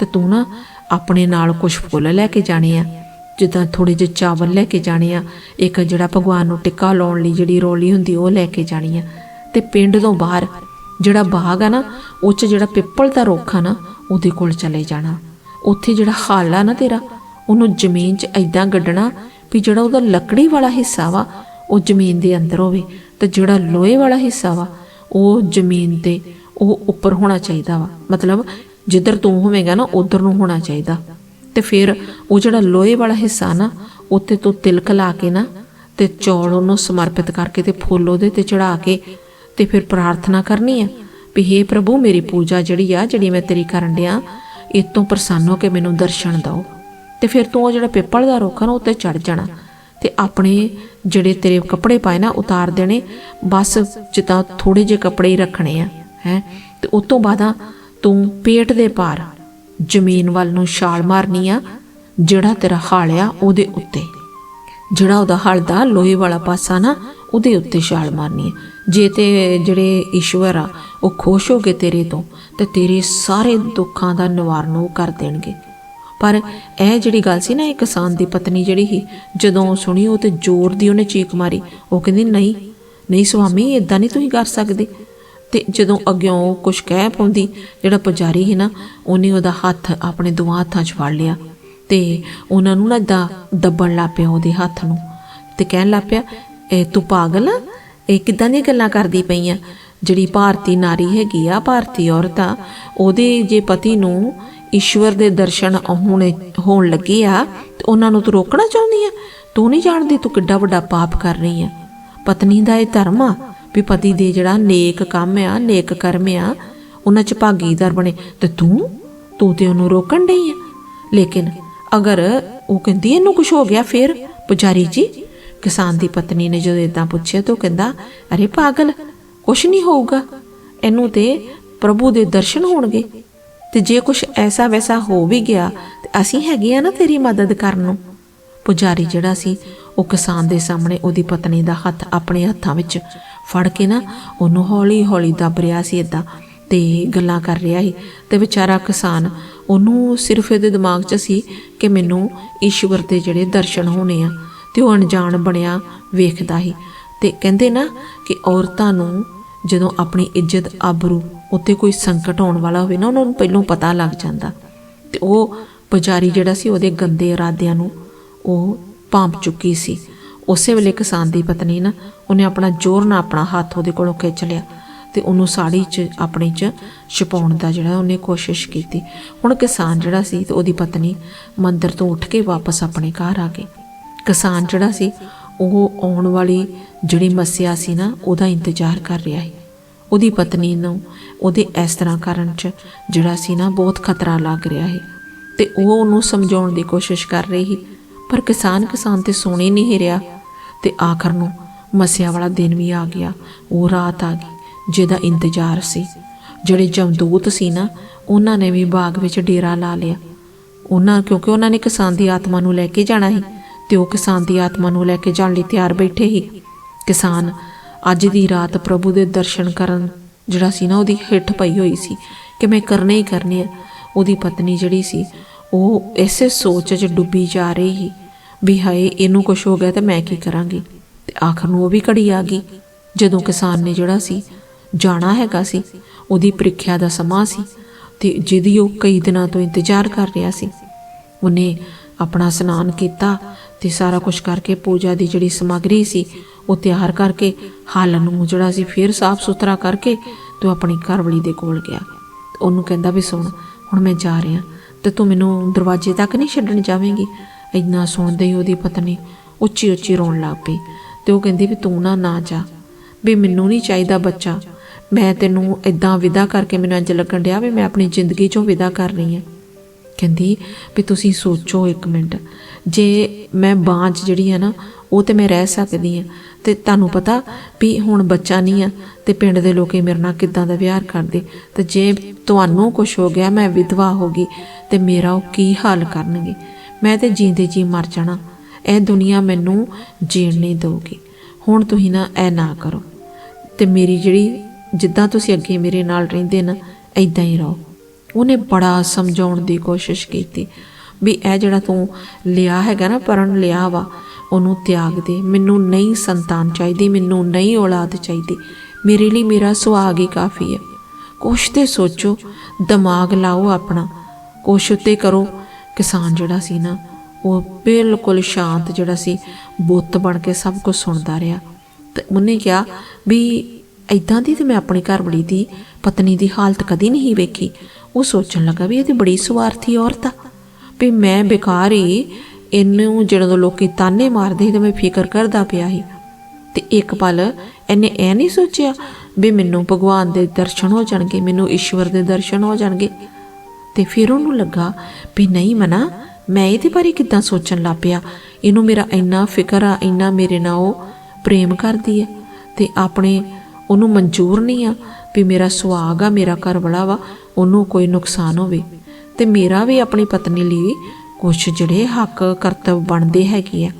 ਤੇ ਤੂੰ ਨਾ ਆਪਣੇ ਨਾਲ ਕੁਝ ਫੁੱਲ ਲੈ ਕੇ ਜਾਣੇ ਆ, ਜਿੱਦਾਂ ਥੋੜੇ ਜਿਹੇ ਚਾਵਲ ਲੈ ਕੇ ਜਾਣੇ ਆ, ਇੱਕ ਜਿਹੜਾ ਭਗਵਾਨ ਨੂੰ ਟਿੱਕਾ ਲਾਉਣ ਲਈ ਜਿਹੜੀ ਰੋਲੀ ਹੁੰਦੀ ਉਹ ਲੈ ਕੇ ਜਾਣੀ ਆ। ਤੇ ਪਿੰਡ ਤੋਂ ਬਾਹਰ ਜਿਹੜਾ ਬਾਗ ਆ ਨਾ, ਉਹ 'ਚ ਜਿਹੜਾ ਪਿੱਪਲ ਦਾ ਰੁੱਖ ਆ ਨਾ ਉਹਦੇ ਕੋਲ ਚਲੇ ਜਾਣਾ। ਉੱਥੇ ਜਿਹੜਾ ਹਾਲ ਆ ਨਾ ਤੇਰਾ, ਉਹਨੂੰ ਜ਼ਮੀਨ 'ਚ ਐਦਾਂ ਗੱਡਣਾ ਵੀ ਜਿਹੜਾ ਉਹਦਾ ਲੱਕੜੀ ਵਾਲਾ ਹਿੱਸਾ ਵਾ, ਉਹ ਜ਼ਮੀਨ ਦੇ ਅੰਦਰ ਹੋਵੇ ਤੇ ਜਿਹੜਾ ਲੋਹੇ ਵਾਲਾ ਹਿੱਸਾ ਵਾ, ਉਹ ਜ਼ਮੀਨ ਤੇ ਉਹ ਉੱਪਰ ਹੋਣਾ ਚਾਹੀਦਾ ਵਾ। ਮਤਲਬ ਜਿੱਧਰ ਤੂੰ ਹੋਵੇਂਗਾ ਨਾ, ਉਧਰ ਨੂੰ ਹੋਣਾ ਚਾਹੀਦਾ। ਤੇ ਫਿਰ ਉਹ ਜਿਹੜਾ ਲੋਹੇ ਵਾਲਾ ਹਿੱਸਾ ਨਾ ਉੱਤੇ ਤੋਂ ਤਿਲਕ ਲਾ ਕੇ ਨਾ, ਤੇ ਚੌਲ ਉਹਨੂੰ ਸਮਰਪਿਤ ਕਰਕੇ ਤੇ ਫੁੱਲ ਉਹਦੇ ਤੇ ਚੜਾ ਕੇ ਤੇ ਫਿਰ ਪ੍ਰਾਰਥਨਾ ਕਰਨੀ ਆ। ਵੀ ਹੇ ਪ੍ਰਭੂ, ਮੇਰੀ ਪੂਜਾ ਜਿਹੜੀ ਆ, ਜਿਹੜੀ ਮੈਂ ਤੇਰੀ ਕਰਨ ਡਿਆ ਇਹ ਤੋਂ ਪ੍ਰਸੰਨ ਹੋ ਕੇ ਮੈਨੂੰ ਦਰਸ਼ਨ ਦਿਓ। ਤੇ ਫਿਰ ਤੂੰ ਉਹ ਜਿਹੜਾ ਪਿੱਪਲ ਦਾ ਰੁੱਖ ਆ ਨਾ, ਉੱਤੇ ਚੜ ਜਾਣਾ। ਤੇ ਆਪਣੇ ਜਿਹੜੇ ਤੇਰੇ ਕੱਪੜੇ ਪਾਏ ਨਾ, ਉਤਾਰ ਦੇਣੇ। ਬਸ ਜਿੱਦਾਂ ਥੋੜੇ ਜਿਹੇ ਕੱਪੜੇ ਹੀ ਰੱਖਣੇ ਆ, ਹੈ। ਤੇ ਉਸ ਤੋਂ ਬਾਅਦ ਆ, ਤੂੰ ਪੇਟ ਦੇ ਪਾਰ ਜ਼ਮੀਨ ਵੱਲ ਨੂੰ ਛਾਲ ਮਾਰਨੀ ਆ, ਜਿਹੜਾ ਤੇਰਾ ਹਾਲਿਆ ਉਹਦੇ ਉੱਤੇ। ਜਿਹੜਾ ਉਹਦਾ ਹਲਦਾ ਲੋਹੇ ਵਾਲਾ ਪਾਸਾ ਨਾ, ਉਹਦੇ ਉੱਤੇ ਛਾਲ ਮਾਰਨੀ ਹੈ ਜੇ ਤੇ ਜਿਹੜੇ ਈਸ਼ਵਰ ਆ ਉਹ ਖੁਸ਼ ਹੋ ਕੇ ਤੇਰੇ ਤੋਂ ਤੇ ਤੇਰੇ ਸਾਰੇ ਦੁੱਖਾਂ ਦਾ ਨਿਵਾਰਨ ਉਹ ਕਰ ਦੇਣਗੇ। ਪਰ ਇਹ ਜਿਹੜੀ ਗੱਲ ਸੀ ਨਾ ਇਹ ਕਿਸਾਨ ਦੀ ਪਤਨੀ ਜਿਹੜੀ ਸੀ, ਜਦੋਂ ਉਹ ਸੁਣੀ ਉਹ ਤੇ ਜ਼ੋਰ ਦੀ ਉਹਨੇ ਚੀਕ ਮਾਰੀ। ਉਹ ਕਹਿੰਦੀ, ਨਹੀਂ ਨਹੀਂ ਸੁਆਮੀ ਇਦਾਂ ਨਹੀਂ ਤੁਸੀਂ ਕਰ ਸਕਦੇ। ਤੇ ਜਦੋਂ ਅੱਗਿਓਂ ਉਹ ਕੁਝ ਕਹਿ ਪਾਉਂਦੀ, ਜਿਹੜਾ ਪੁਜਾਰੀ ਸੀ ਨਾ, ਉਹਨੇ ਉਹਦਾ ਹੱਥ ਆਪਣੇ ਦੋਵਾਂ ਹੱਥਾਂ 'ਚ ਫੜ ਲਿਆ ਤੇ ਉਹਨਾਂ ਨੂੰ ਨਾ ਏਦਾਂ ਦੱਬਣ ਲੱਗ ਪਿਆ ਉਹਦੇ ਹੱਥ ਨੂੰ ਤੇ ਕਹਿਣ ਲੱਗ ਪਿਆ, ਇਹ ਤੂੰ ਪਾਗਲ ਆ? ਇਹ ਕਿਦਾਂ ਦੀਆਂ ਗੱਲਾਂ ਕਰਦੀ ਪਈ ਆ? ਜਿਹੜੀ ਭਾਰਤੀ ਨਾਰੀ ਹੈਗੀ ਆ, ਭਾਰਤੀ ਔਰਤ ਆ, ਉਹਦੇ ਜੇ ਪਤੀ ਨੂੰ ਈਸ਼ਵਰ ਦੇ ਦਰਸ਼ਨ ਹੋਣੇ, ਹੋਣ ਲੱਗੇ ਆ, ਤੇ ਉਹਨਾਂ ਨੂੰ ਤੂੰ ਰੋਕਣਾ ਚਾਹੁੰਦੀ ਆ? ਤੂੰ ਨਹੀਂ ਜਾਣਦੀ ਤੂੰ ਕਿੱਡਾ ਵੱਡਾ ਪਾਪ ਕਰ ਰਹੀ ਆ। ਪਤਨੀ ਦਾ ਇਹ ਧਰਮ ਆ ਵੀ ਪਤੀ ਦੇ ਜਿਹੜਾ ਨੇਕ ਕੰਮ ਆ, ਨੇਕ ਕਰਮ ਆ, ਉਹਨਾਂ ਚ ਭਾਗੀਦਾਰ ਬਣੇ। ਤੇ ਤੂੰ ਤੂੰ ਤੇ ਉਹਨੂੰ ਰੋਕਣ ਡਈ ਆ। ਲੇਕਿਨ ਅਗਰ ਉਹ ਕਹਿੰਦੀ ਇਹਨੂੰ ਕੁਝ ਹੋ ਗਿਆ, ਫਿਰ ਪੁਜਾਰੀ ਜੀ, ਕਿਸਾਨ ਦੀ ਪਤਨੀ ਨੇ ਜਦੋਂ ਇਦਾਂ ਪੁੱਛਿਆ ਤਾਂ ਉਹ ਕਹਿੰਦਾ, ਅਰੇ ਪਾਗਲ ਕੁਛ ਨਹੀਂ ਹੋਊਗਾ। ਇਹਨੂੰ ਤੇ ਪ੍ਰਭੂ ਦੇ ਦਰਸ਼ਨ ਹੋਣਗੇ। ਤੇ ਜੇ ਕੁਛ ਐਸਾ ਵੈਸਾ ਹੋ ਵੀ ਗਿਆ, ਤੇ ਅਸੀਂ ਹੈਗੇ ਆ ਨਾ ਤੇਰੀ ਮਦਦ ਕਰਨ ਨੂੰ। ਪੁਜਾਰੀ ਜਿਹੜਾ ਸੀ, ਉਹ ਕਿਸਾਨ ਦੇ ਸਾਹਮਣੇ ਉਹਦੀ ਪਤਨੀ ਦਾ ਹੱਥ ਆਪਣੇ ਹੱਥਾਂ ਵਿੱਚ ਫੜ ਕੇ ਨਾ ਉਹਨੂੰ ਹੌਲੀ ਹੌਲੀ ਦੱਬ ਰਿਹਾ ਸੀ ਇਦਾਂ ਤੇ ਗੱਲਾਂ ਕਰ ਰਿਹਾ ਸੀ। ਤੇ ਵਿਚਾਰਾ ਕਿਸਾਨ ਉਹਨੂੰ ਸਿਰਫ ਇਹਦੇ ਦਿਮਾਗ 'ਚ ਸੀ ਕਿ ਮੈਨੂੰ ਈਸ਼ਵਰ ਦੇ ਜਿਹੜੇ ਦਰਸ਼ਨ ਹੋਣੇ ਆ, ਤੇ ਉਹ ਅਣਜਾਣ ਬਣਿਆ ਵੇਖਦਾ ਸੀ। ਤੇ ਕਹਿੰਦੇ ਨਾ ਕਿ ਔਰਤਾਂ ਨੂੰ ਜਦੋਂ ਆਪਣੀ ਇੱਜ਼ਤ, ਆਬਰੂ ਉੱਤੇ ਕੋਈ ਸੰਕਟ ਆਉਣ ਵਾਲਾ ਹੋਵੇ ਨਾ, ਉਹਨਾਂ ਨੂੰ ਪਹਿਲਾਂ ਪਤਾ ਲੱਗ ਜਾਂਦਾ। ਤੇ ਉਹ ਪੁਜਾਰੀ ਜਿਹੜਾ ਸੀ, ਉਹਦੇ ਗੰਦੇ ਇਰਾਦਿਆਂ ਨੂੰ ਉਹ ਭਾਂਪ ਚੁੱਕੀ ਸੀ। ਉਸੇ ਵੇਲੇ ਕਿਸਾਨ ਦੀ ਪਤਨੀ ਨਾ, ਉਹਨੇ ਆਪਣਾ ਜ਼ੋਰ ਨਾਲ ਆਪਣਾ ਹੱਥ ਉਹਦੇ ਕੋਲੋਂ ਖਿੱਚ ਲਿਆ ਤੇ ਉਹਨੂੰ ਸਾੜੀ 'ਚ, ਆਪਣੀ 'ਚ ਛਪਾਉਣ ਦਾ ਜਿਹੜਾ ਉਹਨੇ ਕੋਸ਼ਿਸ਼ ਕੀਤੀ। ਹੁਣ ਕਿਸਾਨ ਜਿਹੜਾ ਸੀ ਤੇ ਉਹਦੀ ਪਤਨੀ ਮੰਦਰ ਤੋਂ ਉੱਠ ਕੇ ਵਾਪਸ ਆਪਣੇ ਘਰ ਆ ਗਏ ਕਿਸਾਨ ਜਿਹੜਾ ਸੀ ਉਹ ਆਉਣ ਵਾਲੀ ਜਿਹੜੀ ਮੱਸਿਆ ਸੀ ਨਾ, ਉਹਦਾ ਇੰਤਜ਼ਾਰ ਕਰ ਰਿਹਾ ਸੀ। ਉਹਦੀ ਪਤਨੀ ਨੂੰ ਉਹਦੇ ਇਸ ਤਰ੍ਹਾਂ ਕਰਨ 'ਚ ਜਿਹੜਾ ਸੀ ਨਾ, ਬਹੁਤ ਖਤਰਾ ਲੱਗ ਰਿਹਾ ਸੀ। ਤੇ ਉਹ ਉਹਨੂੰ ਸਮਝਾਉਣ ਦੀ ਕੋਸ਼ਿਸ਼ ਕਰ ਰਹੀ ਸੀ, ਪਰ ਕਿਸਾਨ ਕਿਸਾਨ ਤੇ ਸੁਣ ਨਹੀਂ ਰਿਹਾ। ਤੇ ਆਖਰ ਨੂੰ ਮਸਿਆ ਵਾਲਾ ਦਿਨ ਵੀ ਆ ਗਿਆ, ਉਹ ਰਾਤ ਆ ਗਈ, ਜਿਹਦਾ ਇੰਤਜ਼ਾਰ ਸੀ। ਜਿਹੜੇ ਜਮਦੂਤ ਸੀ ਨਾ, ਉਹਨਾਂ ਨੇ ਵੀ ਬਾਗ ਵਿੱਚ ਡੇਰਾ ਲਾ ਲਿਆ। ਉਹਨਾਂ, ਕਿਉਂਕਿ ਉਹਨਾਂ ਨੇ ਕਿਸਾਨ ਦੀ ਆਤਮਾ ਨੂੰ ਲੈ ਕੇ ਜਾਣਾ ਸੀ। ਤੇ ਉਹ ਕਿਸਾਨ ਦੀ ਆਤਮਾ ਨੂੰ ਲੈ ਕੇ ਜਾਣ ਲਈ ਤਿਆਰ ਬੈਠੇ ਸੀ। ਕਿਸਾਨ ਅੱਜ ਦੀ ਰਾਤ ਪ੍ਰਭੂ ਦੇ ਦਰਸ਼ਨ ਕਰਨ ਜਿਹੜਾ ਸੀ ਨਾ, ਉਹਦੀ ਹਿੱਠ ਪਈ ਹੋਈ ਸੀ ਕਿ ਮੈਂ ਕਰਨੇ ਹੀ ਕਰਨੇ ਆ। ਉਹਦੀ ਪਤਨੀ ਜਿਹੜੀ ਸੀ, ਉਹ ਇਸੇ ਸੋਚ 'ਚ ਡੁੱਬੀ ਜਾ ਰਹੀ ਸੀ ਵੀ ਹਾਏ, ਇਹਨੂੰ ਕੁਝ ਹੋ ਗਿਆ ਤਾਂ ਮੈਂ ਕੀ ਕਰਾਂਗੀ? ਤੇ ਆਖਰ ਨੂੰ ਉਹ ਵੀ ਘੜੀ ਆ ਗਈ। ਜਦੋਂ ਕਿਸਾਨ ਨੇ ਜਿਹੜਾ ਸੀ, ਜਾਣਾ ਹੈਗਾ ਸੀ, ਉਹਦੀ ਪ੍ਰੀਖਿਆ ਦਾ ਸਮਾਂ ਸੀ ਤੇ ਜਿਹਦੀ ਉਹ ਕਈ ਦਿਨਾਂ ਤੋਂ ਇੰਤਜ਼ਾਰ ਕਰ ਰਿਹਾ ਸੀ। ਉਹਨੇ ਆਪਣਾ ਸਨਾਨ ਕੀਤਾ ਤੇ ਸਾਰਾ ਕੁਝ ਕਰਕੇ ਪੂਜਾ ਦੀ ਜਿਹੜੀ ਸਮੱਗਰੀ ਸੀ, ਉਹ ਤਿਆਰ ਕਰਕੇ ਹਲ ਨੂੰ ਜਿਹੜਾ ਸੀ, ਫਿਰ ਸਾਫ਼ ਸੁਥਰਾ ਕਰਕੇ ਤੇ ਉਹ ਆਪਣੀ ਘਰਵਾਲੀ ਦੇ ਕੋਲ ਗਿਆ। ਉਹਨੂੰ ਕਹਿੰਦਾ ਵੀ ਸੁਣ, ਹੁਣ ਮੈਂ ਜਾ ਰਿਹਾ ਤੇ ਤੂੰ ਮੈਨੂੰ ਦਰਵਾਜ਼ੇ ਤੱਕ ਨਹੀਂ ਛੱਡਣ ਜਾਵੇਂਗੀ? ਇੰਨਾ ਸੁਣਦੇ ਹੀ ਉਹਦੀ ਪਤਨੀ ਉੱਚੀ ਉੱਚੀ ਰੋਣ ਲੱਗ ਪਈ। ਤੇ ਉਹ ਕਹਿੰਦੀ ਵੀ ਤੂੰ ਨਾ ਨਾ ਜਾ। ਵੀ ਮੈਨੂੰ ਨਹੀਂ ਚਾਹੀਦਾ ਬੱਚਾ। ਮੈਂ ਤੈਨੂੰ ਇਦਾਂ ਵਿਦਾ ਕਰਕੇ ਮੈਨੂੰ ਇੰਜ ਲੱਗਣ ਡਿਆ ਵੀ ਮੈਂ ਆਪਣੀ ਜ਼ਿੰਦਗੀ ਚੋਂ ਵਿਦਾ ਕਰ ਰਹੀ ਹਾਂ। ਕਹਿੰਦੀ ਵੀ ਤੁਸੀਂ ਸੋਚੋ ਇੱਕ ਮਿੰਟ। ਜੇ ਮੈਂ ਬਾਂਝ ਜਿਹੜੀ ਹੈ ਨਾ, ਉਹ ਤੇ ਮੈਂ ਰਹਿ ਸਕਦੀ ਹਾਂ ਤੇ ਤੁਹਾਨੂੰ ਪਤਾ ਵੀ ਹੁਣ ਬੱਚਾ ਨਹੀਂ ਆ ਤੇ ਪਿੰਡ ਦੇ ਲੋਕੀ ਮੇਰੇ ਨਾਲ ਕਿੱਦਾਂ ਦਾ ਵਿਹਾਰ ਕਰਦੇ। ਤੇ ਜੇ ਤੁਹਾਨੂੰ ਕੁਝ ਹੋ ਗਿਆ, ਮੈਂ ਵਿਧਵਾ ਹੋ ਗਈ, ਤੇ ਮੇਰਾ ਉਹ ਕੀ ਹਾਲ ਕਰਨਗੇ? ਮੈਂ ਤੇ ਜੀਂਦੇ ਜੀ ਮਰ ਜਾਣਾ। ਇਹ ਦੁਨੀਆ ਮੈਨੂੰ ਜੀਣ ਨਹੀਂ ਦਊਗੀ। ਹੁਣ ਤੁਸੀਂ ਨਾ ਇਹ ਨਾ ਕਰੋ। ਤੇ ਮੇਰੀ ਜਿਹੜੀ, ਜਿੱਦਾਂ ਤੁਸੀਂ ਅੱਗੇ ਮੇਰੇ ਨਾਲ ਰਹਿੰਦੇ ਨਾ ਐਦਾਂ ਹੀ ਰਹੋ। ਉਹਨੇ ਬੜਾ ਸਮਝਾਉਣ ਦੀ ਕੋਸ਼ਿਸ਼ ਕੀਤੀ ਵੀ ਇਹ ਜਿਹੜਾ ਤੂੰ ਲਿਆ ਹੈਗਾ ਨਾ ਪਰਣ ਲਿਆ ਵਾ, ਉਹਨੂੰ ਤਿਆਗ ਦੇ। ਮੈਨੂੰ ਨਹੀਂ ਸੰਤਾਨ ਚਾਹੀਦੀ, ਮੈਨੂੰ ਨਹੀਂ ਔਲਾਦ ਚਾਹੀਦੀ। ਮੇਰੇ ਲਈ ਮੇਰਾ ਸੁਹਾਗ ਹੀ ਕਾਫੀ ਹੈ। ਕੁਛ ਤੇ ਸੋਚੋ, ਦਿਮਾਗ ਲਾਓ ਆਪਣਾ। ਕੁਛ ਤੇ ਕਰੋ। ਕਿਸਾਨ ਜਿਹੜਾ ਸੀ ਨਾ, ਉਹ ਬਿਲਕੁਲ ਸ਼ਾਂਤ ਜਿਹੜਾ ਸੀ, ਬੁੱਤ ਬਣ ਕੇ ਸਭ ਕੁਝ ਸੁਣਦਾ ਰਿਹਾ। ਤੇ ਉਹਨੇ ਕਿਹਾ ਵੀ ਇਦਾਂ ਦੀ ਤੇ ਮੈਂ ਆਪਣੀ ਘਰਵਾਲੀ ਦੀ, ਪਤਨੀ ਦੀ ਹਾਲਤ ਕਦੀ ਨਹੀਂ ਵੇਖੀ। ਉਹ ਸੋਚਣ ਲੱਗਾ ਵੀ ਇਹ ਤੇ ਬੜੀ ਸਵਾਰਥੀ ਔਰਤ ਆ। ਵੀ ਮੈਂ ਬੇਕਾਰ ਹੀ ਇਹਨੂੰ ਜਦੋਂ ਲੋਕੀ ਤਾਨੇ ਮਾਰਦੇ ਸੀ ਤੇ ਮੈਂ ਫਿਕਰ ਕਰਦਾ ਪਿਆ ਸੀ। ਤੇ ਇੱਕ ਪਲ ਇਹਨੇ ਇਹ ਨਹੀਂ ਸੋਚਿਆ ਵੀ ਮੈਨੂੰ ਭਗਵਾਨ ਦੇ ਦਰਸ਼ਨ ਹੋ ਜਾਣਗੇ, ਮੈਨੂੰ ਈਸ਼ਵਰ ਦੇ ਦਰਸ਼ਨ ਹੋ ਜਾਣਗੇ। ਤੇ ਫਿਰ ਉਹਨੂੰ ਲੱਗਾ ਵੀ ਨਹੀਂ ਮਨਾ, ਮੈਂ ਇਹਦੇ ਬਾਰੇ ਕਿੱਦਾਂ ਸੋਚਣ ਲੱਗ ਪਿਆ? ਇਹਨੂੰ ਮੇਰਾ ਇੰਨਾ ਫਿਕਰ ਆ, ਇੰਨਾ ਮੇਰੇ ਨਾਲ ਉਹ ਪ੍ਰੇਮ ਕਰਦੀ ਹੈ ਤੇ ਆਪਣੇ ਉਹਨੂੰ ਮਨਜ਼ੂਰ ਨਹੀਂ ਆ। ਵੀ ਮੇਰਾ ਸੁਹਾਗ ਆ, ਮੇਰਾ ਘਰ ਵਾਲਾ ਵਾ, ਉਹਨੂੰ ਕੋਈ ਨੁਕਸਾਨ ਹੋਵੇ। ਤੇ ਮੇਰਾ ਵੀ ਆਪਣੀ ਪਤਨੀ ਲਈ ਕੁਝ ਜਿਹੜੇ ਹੱਕ, ਕਰਤਵ ਬਣਦੇ ਹੈਗੇ ਆ।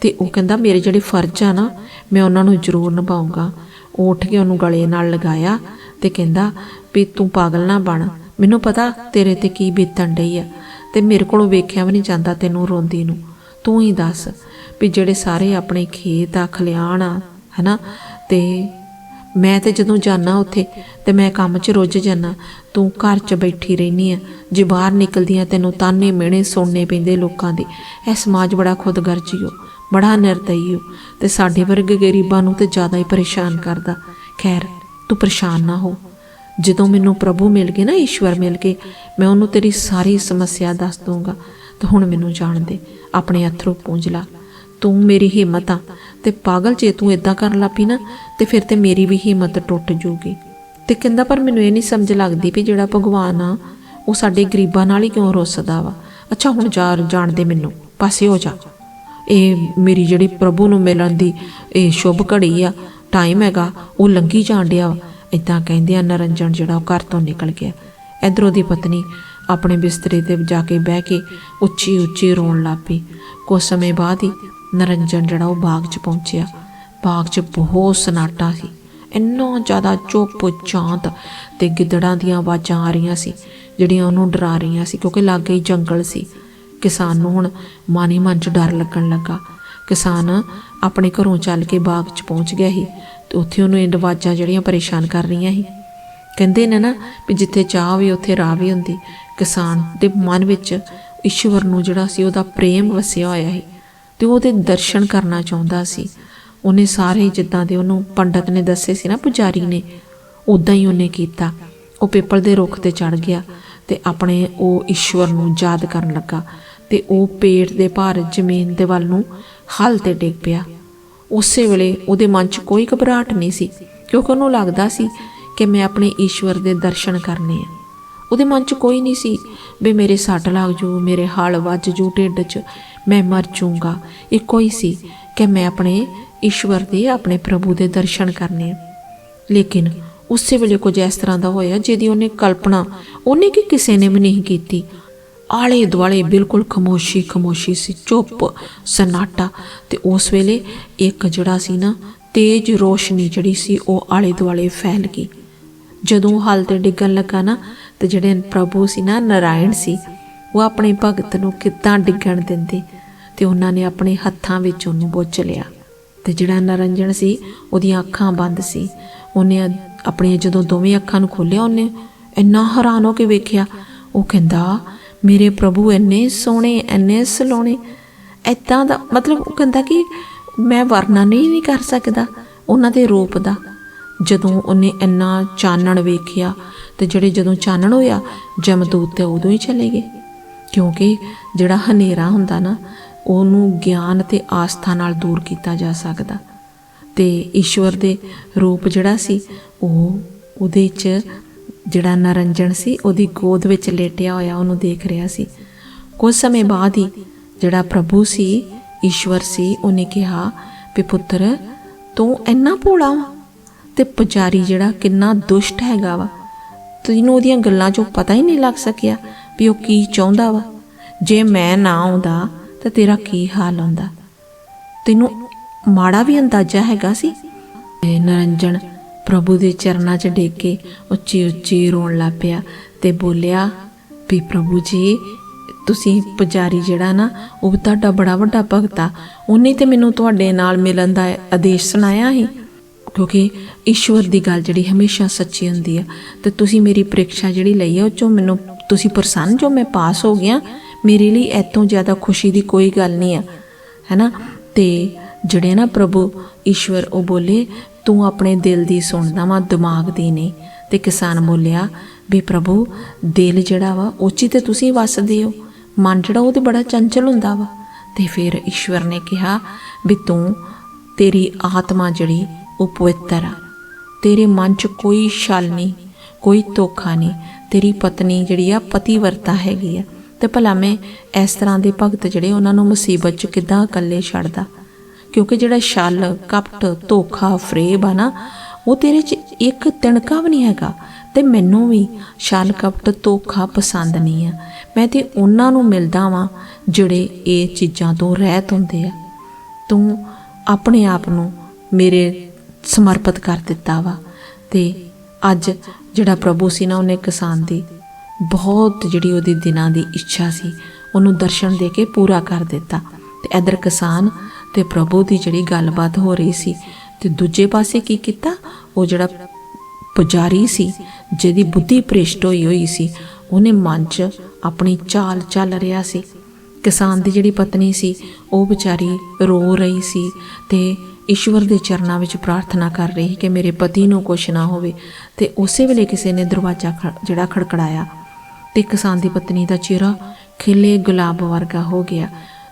ਤੇ ਉਹ ਕਹਿੰਦਾ, ਮੇਰੇ ਜਿਹੜੇ ਫਰਜ਼ ਆ ਨਾ, ਮੈਂ ਉਹਨਾਂ ਨੂੰ ਜ਼ਰੂਰ ਨਿਭਾਉਂਗਾ ਉਹ ਉੱਠ ਕੇ ਉਹਨੂੰ ਗਲੇ ਨਾਲ ਲਗਾਇਆ ਤੇ ਕਹਿੰਦਾ, ਵੀ ਤੂੰ ਪਾਗਲ ਨਾ ਬਣ। ਮੈਨੂੰ ਪਤਾ ਤੇਰੇ ਤੇ ਕੀ ਬੀਤਣ ਡਈ ਆ ਤੇ ਮੇਰੇ ਕੋਲੋਂ ਵੇਖਿਆ ਵੀ ਨਹੀਂ ਜਾਂਦਾ ਤੈਨੂੰ ਰੋਂਦੀ ਨੂੰ। ਤੂੰ ਹੀ ਦੱਸ ਵੀ ਜਿਹੜੇ ਸਾਰੇ ਆਪਣੇ ਖੇਤ ਆ, ਖਲਿਆਣ ਆ, ਹੈਨਾ, ਤੇ ਮੈਂ ਤੇ ਜਦੋਂ ਜਾਣਾ ਉੱਥੇ, ਤੇ ਮੈਂ ਕੰਮ 'ਚ ਰੁੱਝ ਜਾਣਾ ਤੂੰ ਘਰ 'ਚ ਬੈਠੀ ਰਹਿਨੀ ਆ। ਜੇ ਬਾਹਰ ਨਿਕਲਦੀ ਆ ਤੈਨੂੰ ਤਾਨੇ ਮਿਹਣੇ ਸੁਣਨੇ ਪੈਂਦੇ ਲੋਕਾਂ ਦੇ। ਇਹ ਸਮਾਜ ਬੜਾ ਖੁਦਗਰਜੀ ਹੋ ਬੜਾ ਨਿਰਦਈ ਹੋ ਤੇ ਸਾਡੇ ਵਰਗੇ ਗਰੀਬਾਂ ਨੂੰ ਤੇ ਜ਼ਿਆਦਾ ਹੀ ਪਰੇਸ਼ਾਨ ਕਰਦਾ। ਖੈਰ, ਤੂੰ ਪਰੇਸ਼ਾਨ ਨਾ ਹੋ। ਜਦੋਂ ਮੈਨੂੰ ਪ੍ਰਭੂ ਮਿਲ ਗਏ ਨਾ, ਈਸ਼ਵਰ ਮਿਲ ਗਏ, ਮੈਂ ਉਹਨੂੰ ਤੇਰੀ ਸਾਰੀ ਸਮੱਸਿਆ ਦੱਸ ਦੂੰਗਾ ਤੇ ਹੁਣ ਮੈਨੂੰ ਜਾਣ ਦੇ, ਆਪਣੇ ਅਥਰੂ ਪੂੰਝ ਲਾ। ਤੂੰ ਮੇਰੀ ਹਿੰਮਤ ਆ ਤੇ ਪਾਗਲ ਜੇ ਤੂੰ ਇਦਾਂ ਕਰਨ ਲੱਪੀ ਨਾ, ਤੇ ਫਿਰ ਤੇ ਮੇਰੀ ਵੀ ਹਿੰਮਤ ਟੁੱਟ ਜੂਗੀ ਤੇ ਕਹਿੰਦਾ, ਪਰ ਮੈਨੂੰ ਇਹ ਨਹੀਂ ਸਮਝ ਲੱਗਦੀ ਵੀ ਜਿਹੜਾ ਭਗਵਾਨ ਆ, ਉਹ ਸਾਡੇ ਗਰੀਬਾਂ ਨਾਲ ਹੀ ਕਿਉਂ ਰੁੱਸਦਾ ਵਾ? ਅੱਛਾ, ਹੁਣ ਜਾ, ਜਾਣ ਦੇ ਮੈਨੂੰ। ਪਾਸੇ ਹੋ ਜਾ। ਇਹ ਮੇਰੀ ਜਿਹੜੀ ਪ੍ਰਭੂ ਨੂੰ ਮਿਲਣ ਦੀ ਇਹ ਸ਼ੁਭ ਘੜੀ ਆ ਟਾਈਮ ਹੈਗਾ, ਉਹ ਲੰਘੀ ਜਾਣ ਡਿਆ ਵਾ। ਇਦਾਂ ਕਹਿੰਦੇ ਆ ਨਰੰਜਨ ਜਿਹੜਾ ਉਹ ਘਰ ਤੋਂ ਨਿਕਲ ਗਿਆ। ਇਧਰੋਂ ਦੀ ਪਤਨੀ ਆਪਣੇ ਬਿਸਤਰੇ ਤੇ ਜਾ ਕੇ ਬਹਿ ਕੇ ਉੱਚੀ ਉੱਚੀ ਰੋਣ ਲੱਗ ਪਈ। ਕੁਝ ਸਮੇਂ ਬਾਅਦ ਹੀ ਨਰੰਜਨ ਜਿਹੜਾ ਉਹ ਬਾਗ 'ਚ ਪਹੁੰਚਿਆ। ਬਾਗ 'ਚ ਬਹੁਤ ਸਨਾਟਾ ਸੀ। ਇੰਨਾ ਜ਼ਿਆਦਾ ਚੁੱਪ ਚਾਂਤ ਤੇ ਗਿੱਦੜਾਂ ਦੀਆਂ ਆਵਾਜ਼ਾਂ ਆ ਰਹੀਆਂ ਸੀ, ਜਿਹੜੀਆਂ ਉਹਨੂੰ ਡਰਾ ਰਹੀਆਂ ਸੀ, ਕਿਉਂਕਿ ਲਾਗੇ ਹੀ ਜੰਗਲ ਸੀ। ਕਿਸਾਨ ਨੂੰ ਹੁਣ ਮਾਨੀ ਮਨ 'ਚ ਡਰ ਲੱਗਣ ਲੱਗਾ। ਕਿਸਾਨ ਆਪਣੇ ਘਰੋਂ ਚੱਲ ਕੇ ਬਾਗ 'ਚ ਪਹੁੰਚ ਗਿਆ ਸੀ ਤੇ ਉੱਥੇ ਉਹਨੂੰ ਇਹ ਆਵਾਜ਼ਾਂ ਜਿਹੜੀਆਂ ਪਰੇਸ਼ਾਨ ਕਰ ਰਹੀਆਂ ਸੀ। ਕਹਿੰਦੇ ਨੇ ਨਾ ਵੀ ਜਿੱਥੇ ਚਾਹ ਵੀ, ਉੱਥੇ ਰਾਹ ਵੀ ਹੁੰਦੀ। ਕਿਸਾਨ ਦੇ ਮਨ ਵਿੱਚ ਈਸ਼ਵਰ ਨੂੰ ਜਿਹੜਾ ਸੀ ਉਹਦਾ ਪ੍ਰੇਮ ਵਸਿਆ ਹੋਇਆ ਸੀ। ਤੇ ਉਹਦੇ ਦਰਸ਼ਨ ਕਰਨਾ ਚਾਹੁੰਦਾ ਸੀ। ਉਹਨੇ ਸਾਰੇ ਜਿੱਦਾਂ ਦੇ ਉਹਨੂੰ ਪੰਡਤ ਨੇ ਦੱਸੇ ਸੀ ਨਾ, ਪੁਜਾਰੀ ਨੇ ਉਦਾਂ ਹੀ ਉਹਨੇ ਕੀਤਾ। ਉਹ ਪੇਪਲ ਦੇ ਰੁੱਖ ਤੇ ਚੜ ਗਿਆ ਤੇ ਆਪਣੇ ਉਹ ਈਸ਼ਵਰ ਨੂੰ ਯਾਦ ਕਰਨ ਲੱਗਾ ਤੇ ਉਹ ਪੇਟ ਦੇ ਭਾਰ ਜ਼ਮੀਨ ਦੇ ਵੱਲ ਨੂੰ ਹਲ ਤੇ ਡਿੱਗ ਪਿਆ। ਉਸੇ ਵੇਲੇ ਉਹਦੇ ਮਨ 'ਚ ਕੋਈ ਘਬਰਾਹਟ ਨਹੀਂ ਸੀ, ਕਿਉਂਕਿ ਉਹਨੂੰ ਲੱਗਦਾ ਸੀ ਕਿ ਮੈਂ ਆਪਣੇ ਈਸ਼ਵਰ ਦੇ ਦਰਸ਼ਨ ਕਰਨੇ ਆ। ਉਹਦੇ ਮਨ 'ਚ ਕੋਈ ਨਹੀਂ ਸੀ ਵੀ ਮੇਰੇ ਸੱਟ ਲੱਗ ਜੂ, ਮੇਰੇ ਹਲ ਵੱਜ ਜੂ, ਢਿੱਡ 'ਚ ਮੈਂ ਮਰ ਜਾਊਂਗਾ। ਇੱਕੋ ਹੀ ਸੀ ਕਿ ਮੈਂ ਆਪਣੇ ਈਸ਼ਵਰ ਦੇ, ਆਪਣੇ ਪ੍ਰਭੂ ਦੇ ਦਰਸ਼ਨ ਕਰਨੇ ਲੇਕਿਨ ਉਸੇ ਵੇਲੇ ਕੁਝ ਇਸ ਤਰ੍ਹਾਂ ਦਾ ਹੋਇਆ ਜਿਹਦੀ ਉਹਨੇ ਕਲਪਨਾ ਉਹਨੇ ਕਿ ਕਿਸੇ ਨੇ ਵੀ ਨਹੀਂ ਕੀਤੀ। ਆਲੇ ਦੁਆਲੇ ਬਿਲਕੁਲ ਖਮੋਸ਼ੀ ਖਮੋਸ਼ੀ ਸੀ, ਚੁੱਪ ਸਨਾਟਾ। ਤੇ ਉਸ ਵੇਲੇ ਇੱਕ ਜਿਹੜਾ ਸੀ ਨਾ, ਤੇਜ ਰੋਸ਼ਨੀ ਜਿਹੜੀ ਸੀ, ਉਹ ਆਲੇ ਦੁਆਲੇ ਫੈਲ ਗਈ। ਜਦੋਂ ਹਲ ਤੇ ਡਿੱਗਣ ਲੱਗਾ ਨਾ, ਤੇ ਜਿਹੜੇ ਪ੍ਰਭੂ ਸੀ ਨਾ, ਨਾਰਾਇਣ ਸੀ, ਉਹ ਆਪਣੇ ਭਗਤ ਨੂੰ ਕਿੱਦਾਂ ਡਿੱਗਣ ਦਿੰਦੇ। ਤੇ ਉਹਨਾਂ ਨੇ ਆਪਣੇ ਹੱਥਾਂ ਵਿੱਚ ਉਹਨੂੰ ਬੁੱਝ ਲਿਆ। ਤੇ ਜਿਹੜਾ ਨਰੰਜਨ ਸੀ, ਉਹਦੀਆਂ ਅੱਖਾਂ ਬੰਦ ਸੀ। ਉਹਨੇ ਆਪਣੀਆਂ ਜਦੋਂ ਦੋਵੇਂ ਅੱਖਾਂ ਨੂੰ ਖੋਲ੍ਹਿਆ, ਉਹਨੇ ਇੰਨਾ ਹੈਰਾਨ ਹੋ ਕੇ ਵੇਖਿਆ। ਉਹ ਕਹਿੰਦਾ, ਮੇਰੇ ਪ੍ਰਭੂ ਇੰਨੇ ਸੋਹਣੇ, ਇੰਨੇ ਸਲੋਣੇ। ਐਦਾਂ ਦਾ, ਮਤਲਬ ਉਹ ਕਹਿੰਦਾ ਕਿ ਮੈਂ ਵਰਣਨ ਨਹੀਂ ਕਰ ਸਕਦਾ ਉਹਨਾਂ ਦੇ ਰੂਪ ਦਾ। ਜਦੋਂ ਉਹਨੇ ਇੰਨਾ ਚਾਨਣ ਵੇਖਿਆ, ਤੇ ਜਿਹੜੇ ਜਦੋਂ ਚਾਨਣ ਹੋਇਆ, ਜਮਦੂਤ ਤੇ ਉਦੋਂ ਹੀ ਚਲੇ ਗਏ। ਕਿਉਂਕਿ ਜਿਹੜਾ ਹਨੇਰਾ ਹੁੰਦਾ ਨਾ ਉਹਨੂੰ ਗਿਆਨ ਤੇ ਆਸਥਾ ਨਾਲ ਦੂਰ ਕੀਤਾ ਜਾ ਸਕਦਾ। ਤੇ ਈਸ਼ਵਰ ਦੇ ਰੂਪ ਜਿਹੜਾ ਸੀ, ਉਹ ਉਹਦੇ 'ਚ ਜਿਹੜਾ ਨਰੰਜਨ ਸੀ, ਉਹਦੀ ਗੋਦ ਵਿੱਚ ਲੇਟਿਆ ਹੋਇਆ ਉਹਨੂੰ ਦੇਖ ਰਿਹਾ ਸੀ। ਕੁਝ ਸਮੇਂ ਬਾਅਦ ਹੀ ਜਿਹੜਾ ਪ੍ਰਭੂ ਸੀ, ਈਸ਼ਵਰ ਸੀ, ਉਹਨੇ ਕਿਹਾ ਵੀ ਪੁੱਤਰ, ਤੂੰ ਇੰਨਾ ਭੋਲਾ ਵਾ ਤੇ ਪੁਜਾਰੀ ਜਿਹੜਾ ਕਿੰਨਾ ਦੁਸ਼ਟ ਹੈਗਾ ਵਾ। ਤੈਨੂੰ ਉਹਦੀਆਂ ਗੱਲਾਂ 'ਚੋਂ ਪਤਾ ਹੀ ਨਹੀਂ ਲੱਗ ਸਕਿਆ ਵੀ ਉਹ ਕੀ ਚਾਹੁੰਦਾ ਵਾ। ਜੇ ਮੈਂ ਨਾ ਆਉਂਦਾ ਤਾਂ ਤੇਰਾ ਕੀ ਹਾਲ ਹੁੰਦਾ? ਤੈਨੂੰ ਮਾੜਾ ਵੀ ਅੰਦਾਜ਼ਾ ਹੈਗਾ ਸੀ? ਤੇ ਨਰੰਜਨ ਪ੍ਰਭੂ ਦੇ ਚਰਨਾਂ 'ਚ ਡੇਗ ਕੇ ਉੱਚੀ ਉੱਚੀ ਰੋਣ ਲੱਗ ਪਿਆ ਤੇ ਬੋਲਿਆ, ਵੀ ਪ੍ਰਭੂ ਜੀ, ਤੁਸੀਂ ਪੁਜਾਰੀ ਜਿਹੜਾ ਨਾ, ਉਹ ਤੁਹਾਡਾ ਬੜਾ ਵੱਡਾ ਭਗਤ ਆ। ਉਹਨੇ ਤੇ ਮੈਨੂੰ ਤੁਹਾਡੇ ਨਾਲ ਮਿਲਣ ਦਾ ਆਦੇਸ਼ ਸੁਣਾਇਆ ਸੀ। ਕਿਉਂਕਿ ਈਸ਼ਵਰ ਦੀ ਗੱਲ ਜਿਹੜੀ ਹਮੇਸ਼ਾ ਸੱਚੀ ਹੁੰਦੀ ਆ। ਤੇ ਤੁਸੀਂ ਮੇਰੀ ਪ੍ਰੀਖਿਆ ਜਿਹੜੀ ਲਈ ਆ, ਉਹ ਚੋਂ ਮੈਨੂੰ, ਤੁਸੀਂ ਪ੍ਰਸੰਨ ਜੋ ਮੈਂ ਪਾਸ ਹੋ ਗਿਆ ਮੇਰੇ ਲਈ ਐਤੋਂ ਜ਼ਿਆਦਾ ਖੁਸ਼ੀ ਦੀ ਕੋਈ ਗੱਲ ਨਹੀਂ ਆ, ਹੈਨਾ? ਤੇ ਜਿਹੜੇ ਨਾ ਪ੍ਰਭੂ ਈਸ਼ਵਰ ਉਹ ਬੋਲੇ, ਤੂੰ ਆਪਣੇ ਦਿਲ ਦੀ ਸੁਣਦਾ ਵਾ ਦਿਮਾਗ ਦੀ ਨਹੀਂ। ਤੇ ਕਿਸਾਨ ਬੋਲਿਆ, ਵੀ ਪ੍ਰਭੂ, ਦਿਲ ਜਿਹੜਾ ਵਾ ਉੱਚੀ ਤੇ ਤੁਸੀਂ ਵਸਦੇ ਹੋ। ਮਨ ਜਿਹੜਾ ਉਹ ਤੇ ਬੜਾ ਚੰਚਲ ਹੁੰਦਾ ਵਾ। ਤੇ ਫਿਰ ਈਸ਼ਵਰ ਨੇ ਕਿਹਾ, ਵੀ ਤੂੰ, ਤੇਰੀ ਆਤਮਾ ਜਿਹੜੀ, ਉਹ ਪਵਿੱਤਰ ਆ। ਤੇਰੇ ਮਨ 'ਚ ਕੋਈ ਛਲ ਨਹੀਂ, ਕੋਈ ਧੋਖਾ ਨਹੀਂ। ਤੇਰੀ ਪਤਨੀ ਜਿਹੜੀ ਆ, ਪਤੀਵਰਤਾ ਹੈਗੀ ਆ। ਤੇ ਭਲਾ ਮੈਂ ਇਸ ਤਰ੍ਹਾਂ ਦੇ ਭਗਤ ਜਿਹੜੇ ਉਹਨਾਂ ਨੂੰ ਮੁਸੀਬਤ 'ਚ ਕਿੱਦਾਂ ਇਕੱਲੇ ਛੱਡਦਾ? ਕਿਉਂਕਿ ਜਿਹੜਾ ਛਲ, ਕਪਟ, ਧੋਖਾ, ਫਰੇਬ ਆ ਨਾ, ਉਹ ਤੇਰੇ 'ਚ ਇੱਕ ਤਿਣਕਾ ਵੀ ਨਹੀਂ ਹੈਗਾ। ਤੇ ਮੈਨੂੰ ਵੀ ਛਲ, ਕਪਟ, ਧੋਖਾ ਪਸੰਦ ਨਹੀਂ ਆ। ਮੈਂ ਤੇ ਉਹਨਾਂ ਨੂੰ ਮਿਲਦਾ ਵਾਂ ਜਿਹੜੇ ਇਹ ਚੀਜ਼ਾਂ ਤੋਂ ਰਹਿਤ ਹੁੰਦੇ ਆ। ਤੂੰ ਆਪਣੇ ਆਪ ਨੂੰ ਮੇਰੇ ਸਮਰਪਿਤ ਕਰ ਦਿੱਤਾ ਵਾ। ਤੇ ਅੱਜ ਜਿਹੜਾ ਪ੍ਰਭੂ ਸੀ ਨਾ, ਉਹਨੇ ਕਿਸਾਨ ਦੀ ਬਹੁਤ ਜਿਹੜੀ ਉਹਦੀ ਦਿਨਾਂ ਦੀ ਇੱਛਾ ਸੀ, ਉਹਨੂੰ ਦਰਸ਼ਨ ਦੇ ਕੇ ਪੂਰਾ ਕਰ ਦਿੱਤਾ। ਤੇ ਇਧਰ ਕਿਸਾਨ ਤੇ ਪ੍ਰਭੂ ਦੀ ਜਿਹੜੀ ਗੱਲਬਾਤ ਹੋ ਰਹੀ ਸੀ, ਤੇ ਦੂਜੇ ਪਾਸੇ ਕੀ ਕੀਤਾ? ਉਹ ਜਿਹੜਾ ਪੁਜਾਰੀ ਸੀ, ਜਿਹਦੀ ਬੁੱਧੀ ਭ੍ਰਿਸ਼ਟ ਹੋਈ ਹੋਈ ਸੀ, ਉਹਨੇ ਮਨ 'ਚ ਆਪਣੀ ਚਾਲ ਚੱਲ ਰਿਹਾ ਸੀ। ਕਿਸਾਨ ਦੀ ਜਿਹੜੀ ਪਤਨੀ ਸੀ, ਉਹ ਵਿਚਾਰੀ ਰੋ ਰਹੀ ਸੀ ਤੇ ਈਸ਼ਵਰ ਦੇ ਚਰਨਾਂ ਵਿੱਚ ਪ੍ਰਾਰਥਨਾ ਕਰ ਰਹੀ ਕਿ ਮੇਰੇ ਪਤੀ ਨੂੰ ਕੁਛ ਨਾ ਹੋਵੇ। ਤੇ ਉਸੇ ਵੇਲੇ ਕਿਸੇ ਨੇ ਦਰਵਾਜ਼ਾ ਖ- ਜਿਹੜਾ ਖੜਕੜਾਇਆ। ਤੇ ਕਿਸਾਨ ਦੀ ਪਤਨੀ ਦਾ ਚਿਹਰਾ ਖਿਲੇ ਗੁਲਾਬ ਵਰਗਾ ਹੋ ਗਿਆ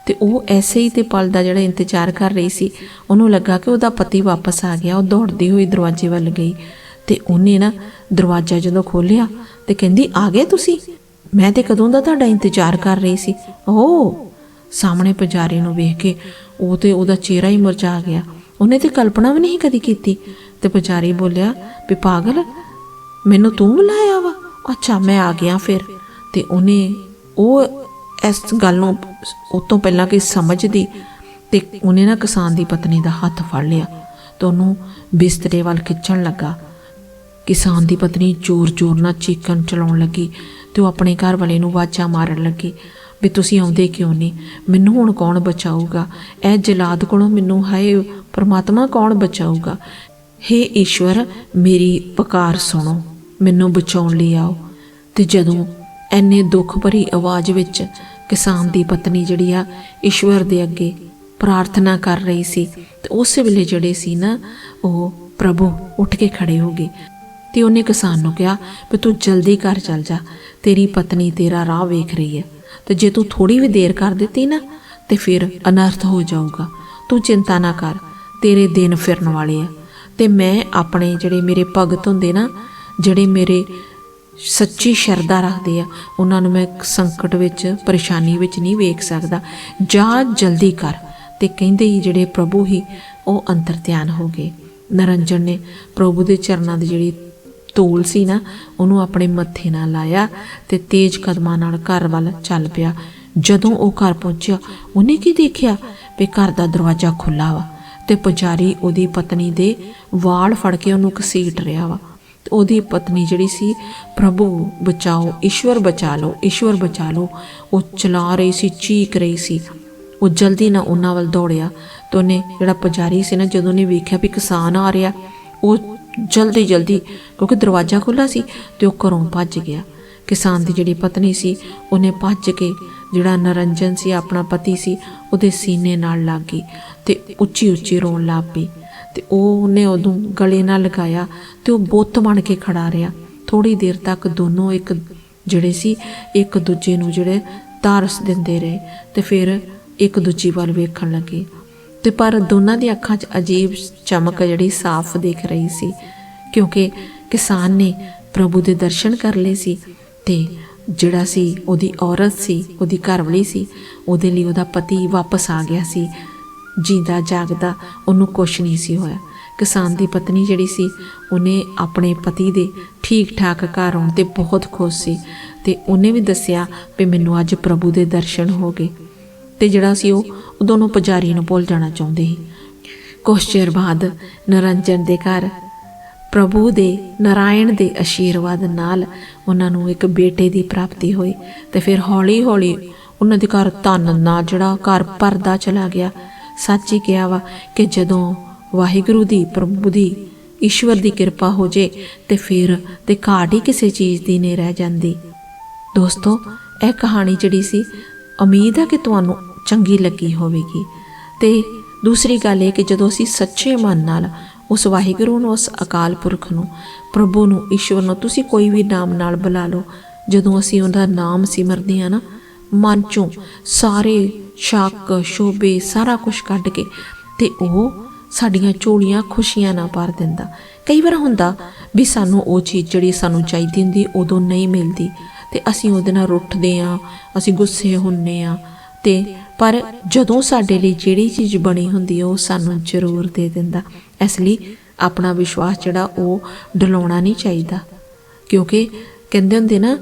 ਤੇ ਉਹ ਐਸੇ ਹੀ ਤੇ ਪਲ ਦਾ ਜਿਹੜਾ ਇੰਤਜ਼ਾਰ ਕਰ ਰਹੀ ਸੀ, ਉਹਨੂੰ ਲੱਗਾ ਕਿ ਉਹਦਾ ਪਤੀ ਵਾਪਸ ਆ ਗਿਆ, ਉਹ ਦੌੜਦੀ ਹੋਈ ਦਰਵਾਜ਼ੇ ਵੱਲ ਗਈ ਤੇ ਉਹਨੇ ਨਾ ਦਰਵਾਜ਼ਾ ਜਦੋਂ ਖੋਲ੍ਹਿਆ ਤੇ ਕਹਿੰਦੀ, ਆ ਗਏ ਤੁਸੀਂ? ਮੈਂ ਤੇ ਕਦੋਂ ਦਾ ਤੁਹਾਡਾ ਇੰਤਜ਼ਾਰ ਕਰ ਰਹੀ ਸੀ? ਓ ਸਾਹਮਣੇ ਪੁਜਾਰੀ ਨੂੰ ਵੇਖ ਕੇ ਉਹ ਤੇ ਉਹਦਾ ਚਿਹਰਾ ਹੀ ਮੁਰਝਾ ਗਿਆ। ਉਹਨੇ ਤੇ ਕਲਪਨਾ ਵੀ ਨਹੀਂ ਕਦੀ ਕੀਤੀ ਤੇ ਪੁਜਾਰੀ ਬੋਲਿਆ, ਵੀ ਪਾਗਲ, ਮੈਨੂੰ ਤੂੰ ਬੁਲਾਇਆ ਵਾ? ਅੱਛਾ, ਮੈਂ ਆ ਗਿਆ ਫਿਰ। ਤੇ ਉਹਨੇ ਉਹ ਇਸ ਗੱਲ ਨੂੰ ਉਹ ਤੋਂ ਪਹਿਲਾਂ ਕਿ ਸਮਝਦੀ ਤੇ ਉਹਨੇ ਨਾ ਕਿਸਾਨ ਦੀ ਪਤਨੀ ਦਾ ਹੱਥ ਫੜ ਲਿਆ ਤੇ ਉਹਨੂੰ ਬਿਸਤਰੇ ਵੱਲ ਖਿੱਚਣ ਲੱਗਾ। ਕਿਸਾਨ ਦੀ ਪਤਨੀ ਜ਼ੋਰ-ਜ਼ੋਰ ਨਾਲ ਚੀਕਣ ਚਲਾਉਣ ਲੱਗੀ ਤੇ ਉਹ ਆਪਣੇ ਘਰ ਵਾਲੇ ਨੂੰ ਵਾਚਾ ਮਾਰਨ ਲੱਗੀ ਵੀ ਤੁਸੀਂ ਆਉਂਦੇ ਕਿਉਂ ਨਹੀਂ? ਮੈਨੂੰ ਹੁਣ ਕੌਣ ਬਚਾਊਗਾ? ਇਹ ਜਲਾਦ ਕੋਲੋਂ ਮੈਨੂੰ ਹਾਏ, ਪਰਮਾਤਮਾ ਕੌਣ ਬਚਾਊਗਾ? ਹੇ ਈਸ਼ਵਰ, ਮੇਰੀ ਪੁਕਾਰ ਸੁਣੋ, ਮੈਨੂੰ ਬਚਾਉਣ ਲਈ ਆਓ। ਤੇ ਜਦੋਂ ਐਨੇ ਦੁੱਖ ਭਰੀ ਆਵਾਜ਼ ਵਿੱਚ ਕਿਸਾਨ ਦੀ ਪਤਨੀ ਜਿਹੜੀ ਆ ਈਸ਼ਵਰ ਦੇ ਅੱਗੇ ਪ੍ਰਾਰਥਨਾ ਕਰ ਰਹੀ ਸੀ ਤੇ ਉਸ ਵੇਲੇ ਜਿਹੜੇ ਸੀ ਨਾ ਉਹ ਪ੍ਰਭੂ ਉੱਠ ਕੇ ਖੜੇ ਹੋ ਗਏ ਤੇ ਉਹਨੇ ਕਿਸਾਨ ਨੂੰ ਕਿਹਾ ਵੀ ਤੂੰ ਜਲਦੀ ਘਰ ਚੱਲ ਜਾ, ਤੇਰੀ ਪਤਨੀ ਤੇਰਾ ਰਾਹ ਵੇਖ ਰਹੀ ਹੈ। ਤੇ ਜੇ ਤੂੰ ਥੋੜੀ ਵੀ ਦੇਰ ਕਰ ਦਿੱਤੀ ਨਾ ਤੇ ਫਿਰ ਅਨਰਥ ਹੋ ਜਾਊਗਾ। ਤੂੰ ਚਿੰਤਾ ਨਾ ਕਰ, ਤੇਰੇ ਦਿਨ ਫਿਰਨ ਵਾਲੇ ਆ। ਤੇ ਮੈਂ ਆਪਣੇ ਜਿਹੜੇ ਮੇਰੇ ਭਗਤ ਹੁੰਦੇ ਨਾ, ਜਿਹੜੇ ਮੇਰੇ ਸੱਚੀ ਸ਼ਰਧਾ ਰੱਖਦੇ ਆ। ਉਹਨਾਂ ਨੂੰ ਮੈਂ ਸੰਕਟ ਵਿੱਚ, ਪਰੇਸ਼ਾਨੀ ਵਿੱਚ ਨਹੀਂ ਵੇਖ ਸਕਦਾ। ਜਾ ਜਲਦੀ ਕਰ। ਤੇ ਕਹਿੰਦੇ ਹੀ ਜਿਹੜੇ ਪ੍ਰਭੂ ਹੀ, ਉਹ ਅੰਤਰ ਧਿਆਨ ਹੋ ਗਏ। ਨਰੰਜਨ ਨੇ ਪ੍ਰਭੂ ਦੇ ਚਰਨਾਂ ਦੀ ਜਿਹੜੀ ਧੂਲ ਸੀ ਨਾ, ਉਹਨੂੰ ਆਪਣੇ ਮੱਥੇ ਨਾਲ ਲਾਇਆ ਤੇ ਤੇਜ਼ ਕਦਮਾਂ ਨਾਲ ਘਰ ਵੱਲ ਚੱਲ ਪਿਆ। ਜਦੋਂ ਉਹ ਘਰ ਪਹੁੰਚਿਆ, ਉਹਨੇ ਕੀ ਦੇਖਿਆ? ਵੀ ਘਰ ਦਾ ਦਰਵਾਜ਼ਾ ਖੁੱਲਾ ਵਾ ਤੇ ਪੁਜਾਰੀ ਉਹਦੀ ਪਤਨੀ ਦੇ ਵਾਲ ਫੜ ਕੇ ਉਹਨੂੰ ਘਸੀਟ ਰਿਹਾ ਵਾ। ਉਹਦੀ ਪਤਨੀ ਜਿਹੜੀ ਸੀ, ਪ੍ਰਭੂ ਬਚਾਓ, ਈਸ਼ਵਰ ਬਚਾ ਲਓ, ਈਸ਼ਵਰ ਬਚਾ ਲਓ। ਉਹ ਚਲਾ ਰਹੀ ਸੀ, ਚੀਕ ਰਹੀ ਸੀ। ਉਹ ਜਲਦੀ ਨਾਲ ਉਹਨਾਂ ਵੱਲ ਦੌੜਿਆ ਤੇ ਉਹਨੇ ਜਿਹੜਾ ਪੁਜਾਰੀ ਸੀ ਨਾ, ਜਦੋਂ ਨੇ ਵੇਖਿਆ ਵੀ ਕਿਸਾਨ ਆ ਰਿਹਾ, ਉਹ ਜਲਦੀ ਜਲਦੀ, ਕਿਉਂਕਿ ਦਰਵਾਜ਼ਾ ਖੁੱਲਾ ਸੀ ਤੇ ਉਹ ਘਰੋਂ ਭੱਜ ਗਿਆ। ਕਿਸਾਨ ਦੀ ਜਿਹੜੀ ਪਤਨੀ ਸੀ, ਉਹਨੇ ਭੱਜ ਕੇ ਜਿਹੜਾ ਨਰੰਜਨ ਸੀ, ਆਪਣਾ ਪਤੀ ਸੀ, ਉਹਦੇ ਸੀਨੇ ਨਾਲ ਲੱਗ ਗਈ ਤੇ ਉੱਚੀ ਉੱਚੀ ਰੋਣ ਲੱਗ ਪਈ। ਤੇ ਉਹਨੇ ਉਦੋਂ ਗਲੇ ਨਾਲ ਲਗਾਇਆ ਤੇ ਉਹ ਬੁੱਤ ਬਣ ਕੇ ਖੜਾ ਰਿਹਾ। ਥੋੜੀ ਦੇਰ ਤੱਕ ਦੋਨੋਂ ਇੱਕ ਜਿਹੜੇ ਸੀ, ਇੱਕ ਦੂਜੇ ਨੂੰ ਜਿਹੜੇ ਤਾਰਸ ਦਿੰਦੇ ਰਹੇ ਤੇ ਫਿਰ ਇੱਕ ਦੂਜੀ ਵੱਲ ਵੇਖਣ ਲੱਗੇ। ਤੇ ਪਰ ਦੋਨਾਂ ਦੀ ਅੱਖਾਂ 'ਚ ਅਜੀਬ ਚਮਕ ਜਿਹੜੀ ਸਾਫ਼ ਦਿਖ ਰਹੀ ਸੀ, ਕਿਉਂਕਿ ਕਿਸਾਨ ਨੇ ਪ੍ਰਭੂ ਦੇ ਦਰਸ਼ਨ ਕਰ ਲਏ ਸੀ ਤੇ ਜਿਹੜਾ ਸੀ, ਉਹਦੀ ਔਰਤ ਸੀ, ਉਹਦੀ ਘਰਵਾਲੀ ਸੀ, ਉਹਦੇ ਲਈ ਉਹਦਾ ਪਤੀ ਵਾਪਸ ਆ ਗਿਆ ਸੀ। ਜਿੰਦਾ ਜਾਗਦਾ, ਉਹਨੂੰ ਕੁਛ ਨਹੀਂ ਸੀ ਹੋਇਆ। ਕਿਸਾਨ ਦੀ ਪਤਨੀ ਜਿਹੜੀ ਸੀ, ਉਹਨੇ ਆਪਣੇ ਪਤੀ ਦੇ ਠੀਕ ਠਾਕ ਘਰ ਆਉਣ ਤੇ ਬਹੁਤ ਖੁਸ਼ ਸੀ ਤੇ ਉਹਨੇ ਵੀ ਦੱਸਿਆ ਵੀ ਮੈਨੂੰ ਅੱਜ ਪ੍ਰਭੂ ਦੇ ਦਰਸ਼ਨ ਹੋ ਗਏ ਤੇ ਜਿਹੜਾ ਸੀ ਉਹ ਉਹ ਦੋਨੋਂ ਪੁਜਾਰੀ ਨੂੰ ਭੁੱਲ ਜਾਣਾ ਚਾਹੁੰਦੇ ਸੀ। ਕੁਛ ਚਿਰ ਬਾਅਦ ਨਰੰਜਨ ਦੇ ਘਰ ਪ੍ਰਭੂ ਦੇ ਨਾਰਾਇਣ ਦੇ ਆਸ਼ੀਰਵਾਦ ਨਾਲ ਉਹਨਾਂ ਨੂੰ ਇੱਕ ਬੇਟੇ ਦੀ ਪ੍ਰਾਪਤੀ ਹੋਈ ਤੇ ਫਿਰ ਹੌਲੀ-ਹੌਲੀ ਉਹਨਾਂ ਦੇ ਘਰ ਧਨ ਨਾਲ ਜਿਹੜਾ ਘਰ ਭਰਦਾ ਚਲਾ ਗਿਆ ਸੱਚ ਹੀ ਕਿਹਾ ਵਾ ਕਿ ਜਦੋਂ ਵਾਹਿਗੁਰੂ ਦੀ, ਪ੍ਰਭੂ ਦੀ, ਈਸ਼ਵਰ ਦੀ ਕਿਰਪਾ ਹੋ ਜੇ ਤੇ ਫਿਰ ਤੇ ਘਾਟ ਹੀ ਕਿਸੇ ਚੀਜ਼ ਦੀ ਨਹੀਂ ਰਹਿ ਜਾਂਦੀ। ਦੋਸਤੋ, ਇਹ ਕਹਾਣੀ ਜਿਹੜੀ ਸੀ, ਉਮੀਦ ਹੈ ਕਿ ਤੁਹਾਨੂੰ ਚੰਗੀ ਲੱਗੀ ਹੋਵੇਗੀ। ਤੇ ਦੂਸਰੀ ਗੱਲ ਇਹ ਕਿ ਜਦੋਂ ਅਸੀਂ ਸੱਚੇ ਮਨ ਨਾਲ ਉਸ ਵਾਹਿਗੁਰੂ ਨੂੰ, ਉਸ ਅਕਾਲ ਪੁਰਖ ਨੂੰ, ਪ੍ਰਭੂ ਨੂੰ, ਈਸ਼ਵਰ ਨੂੰ ਤੁਸੀਂ ਕੋਈ ਵੀ ਨਾਮ ਨਾਲ ਬੁਲਾ ਲਓ, ਜਦੋਂ ਅਸੀਂ ਉਹਦਾ ਨਾਮ ਸਿਮਰਦੇ ਆ ਨਾ, ਮਨ ਚੋਂ ਸਾਰੇ ਸ਼ੱਕ, ਸ਼ੋਭੇ, ਸਾਰਾ ਕੁਝ ਕੱਢ ਕੇ ਤੇ ਉਹ ਸਾਡੀਆਂ ਝੋਲੀਆਂ ਖੁਸ਼ੀਆਂ ਨਾਲ ਭਰ ਦਿੰਦਾ। ਕਈ ਵਾਰ ਹੁੰਦਾ ਵੀ ਸਾਨੂੰ ਉਹ ਚੀਜ਼ ਜਿਹੜੀ ਸਾਨੂੰ ਚਾਹੀਦੀ ਹੁੰਦੀ ਉਦੋਂ ਨਹੀਂ ਮਿਲਦੀ ਤੇ ਅਸੀਂ ਉਹਦੇ ਨਾਲ ਰੁੱਠਦੇ ਆ ਅਸੀਂ ਗੁੱਸੇ ਹੁੰਨੇ ਆ ਤੇ ਪਰ ਜਦੋਂ ਸਾਡੇ ਲਈ ਜਿਹੜੀ ਚੀਜ਼ ਬਣੀ ਹੁੰਦੀ ਉਹ ਸਾਨੂੰ ਜ਼ਰੂਰ ਦੇ ਦਿੰਦਾ। ਇਸ ਲਈ ਆਪਣਾ ਵਿਸ਼ਵਾਸ ਜਿਹੜਾ ਉਹ ਡਲਾਉਣਾ ਨਹੀਂ ਚਾਹੀਦਾ। ਕਿਉਂਕਿ ਕਹਿੰਦੇ ਹੁੰਦੇ ਨਾ,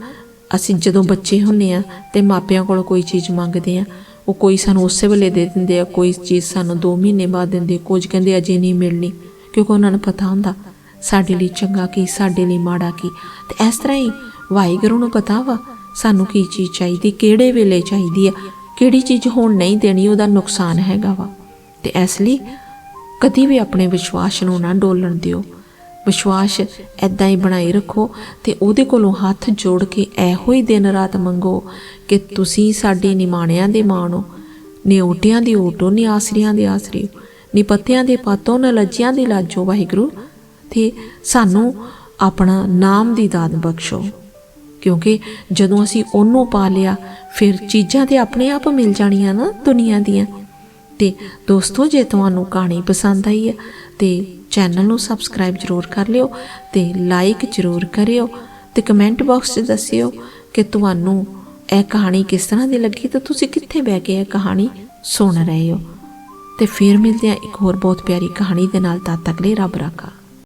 ਅਸੀਂ ਜਦੋਂ ਬੱਚੇ ਹੁੰਨੇ ਆ ਤੇ ਮਾਪਿਆਂ ਕੋਲ ਕੋਈ ਚੀਜ਼ ਮੰਗਦੇ ਆ ਉਹ ਕੋਈ ਸਾਨੂੰ ਉਸੇ ਵੇਲੇ ਦੇ ਦਿੰਦੇ ਆ, ਕੋਈ ਚੀਜ਼ ਸਾਨੂੰ 2 ਮਹੀਨੇ ਬਾਅਦ ਦਿੰਦੇ ਕੁਝ ਕਹਿੰਦੇ ਅਜੇ ਨਹੀਂ ਮਿਲਣੀ, ਕਿਉਂਕਿ ਉਹਨਾਂ ਨੂੰ ਪਤਾ ਹੁੰਦਾ, ਸਾਡੇ ਲਈ ਚੰਗਾ ਕੀ, ਸਾਡੇ ਲਈ ਮਾੜਾ ਕੀ। ਤੇ ਇਸ ਤਰ੍ਹਾਂ ਹੀ ਵਾਹਿਗੁਰੂ ਨੂੰ ਪਤਾ ਵਾ ਸਾਨੂੰ ਕੀ ਚੀਜ਼ ਚਾਹੀਦੀ, ਕਿਹੜੇ ਵੇਲੇ ਚਾਹੀਦੀ ਆ, ਕਿਹੜੀ ਚੀਜ਼ ਹੁਣ ਨਹੀਂ ਦੇਣੀ, ਉਹਦਾ ਨੁਕਸਾਨ ਹੈਗਾ ਵਾ। ਤੇ ਇਸ ਲਈ ਕਦੀ ਵੀ ਆਪਣੇ ਵਿਸ਼ਵਾਸ ਨੂੰ ਨਾ ਡੋਲਣ ਦਿਓ। ਵਿਸ਼ਵਾਸ ਐਦਾਂ ਹੀ ਬਣਾਈ ਰੱਖੋ ਤੇ ਉਹਦੇ ਕੋਲੋਂ ਹੱਥ ਜੋੜ ਕੇ ਇਹੋ ਹੀ ਦਿਨ ਰਾਤ ਮੰਗੋ ਕਿ ਤੁਸੀਂ ਸਾਡੇ ਨਿਮਾਣਿਆਂ ਦੇ ਮਾਣੋ ਨਿਉਟਿਆਂ ਦੀ ਓਟੋ ਨੀ ਆਸਰੀਆਂ ਦੇ ਆਸਰੀ ਨੀ ਪੱਤਿਆਂ ਦੇ ਪਾਤੋਂ ਨਾ ਲੱਜਿਆਂ ਦੀ ਲਾਜੋ, ਵਾਹਿਗੁਰੂ। ਤੇ ਸਾਨੂੰ ਆਪਣਾ ਨਾਮ ਦੀ ਦਾਤ ਬਖਸ਼ੋ, ਕਿਉਂਕਿ ਜਦੋਂ ਅਸੀਂ ਉਹਨੂੰ ਪਾ ਲਿਆ, ਫਿਰ ਚੀਜ਼ਾਂ ਤੇ ਆਪਣੇ ਆਪ ਮਿਲ ਜਾਣੀਆਂ ਨਾ ਦੁਨੀਆ ਦੀਆਂ। ਤੇ ਦੋਸਤੋ, ਜੇ ਤੁਹਾਨੂੰ ਕਹਾਣੀ ਪਸੰਦ ਆਈ ਹੈ, ਤੇ ਚੈਨਲ ਨੂੰ ਸਬਸਕ੍ਰਾਈਬ ਜ਼ਰੂਰ ਕਰ ਲਿਓ ਤੇ ਲਾਈਕ ਜ਼ਰੂਰ ਕਰਿਓ ਤੇ ਕਮੈਂਟ ਬਾਕਸ 'ਚ ਦੱਸਿਓ ਕਿ ਤੁਹਾਨੂੰ ਇਹ ਕਹਾਣੀ ਕਿਸ ਤਰ੍ਹਾਂ ਦੀ ਲੱਗੀ ਤੇ ਤੁਸੀਂ ਕਿੱਥੇ ਬਹਿ ਕੇ ਇਹ ਕਹਾਣੀ ਸੁਣ ਰਹੇ ਹੋ। ਤੇ ਫਿਰ ਮਿਲਦੇ ਹਾਂ ਇੱਕ ਹੋਰ ਬਹੁਤ ਪਿਆਰੀ ਕਹਾਣੀ ਦੇ ਨਾਲ, ਤਦ ਤੱਕ ਲਈ ਰੱਬ ਰਾਖਾ।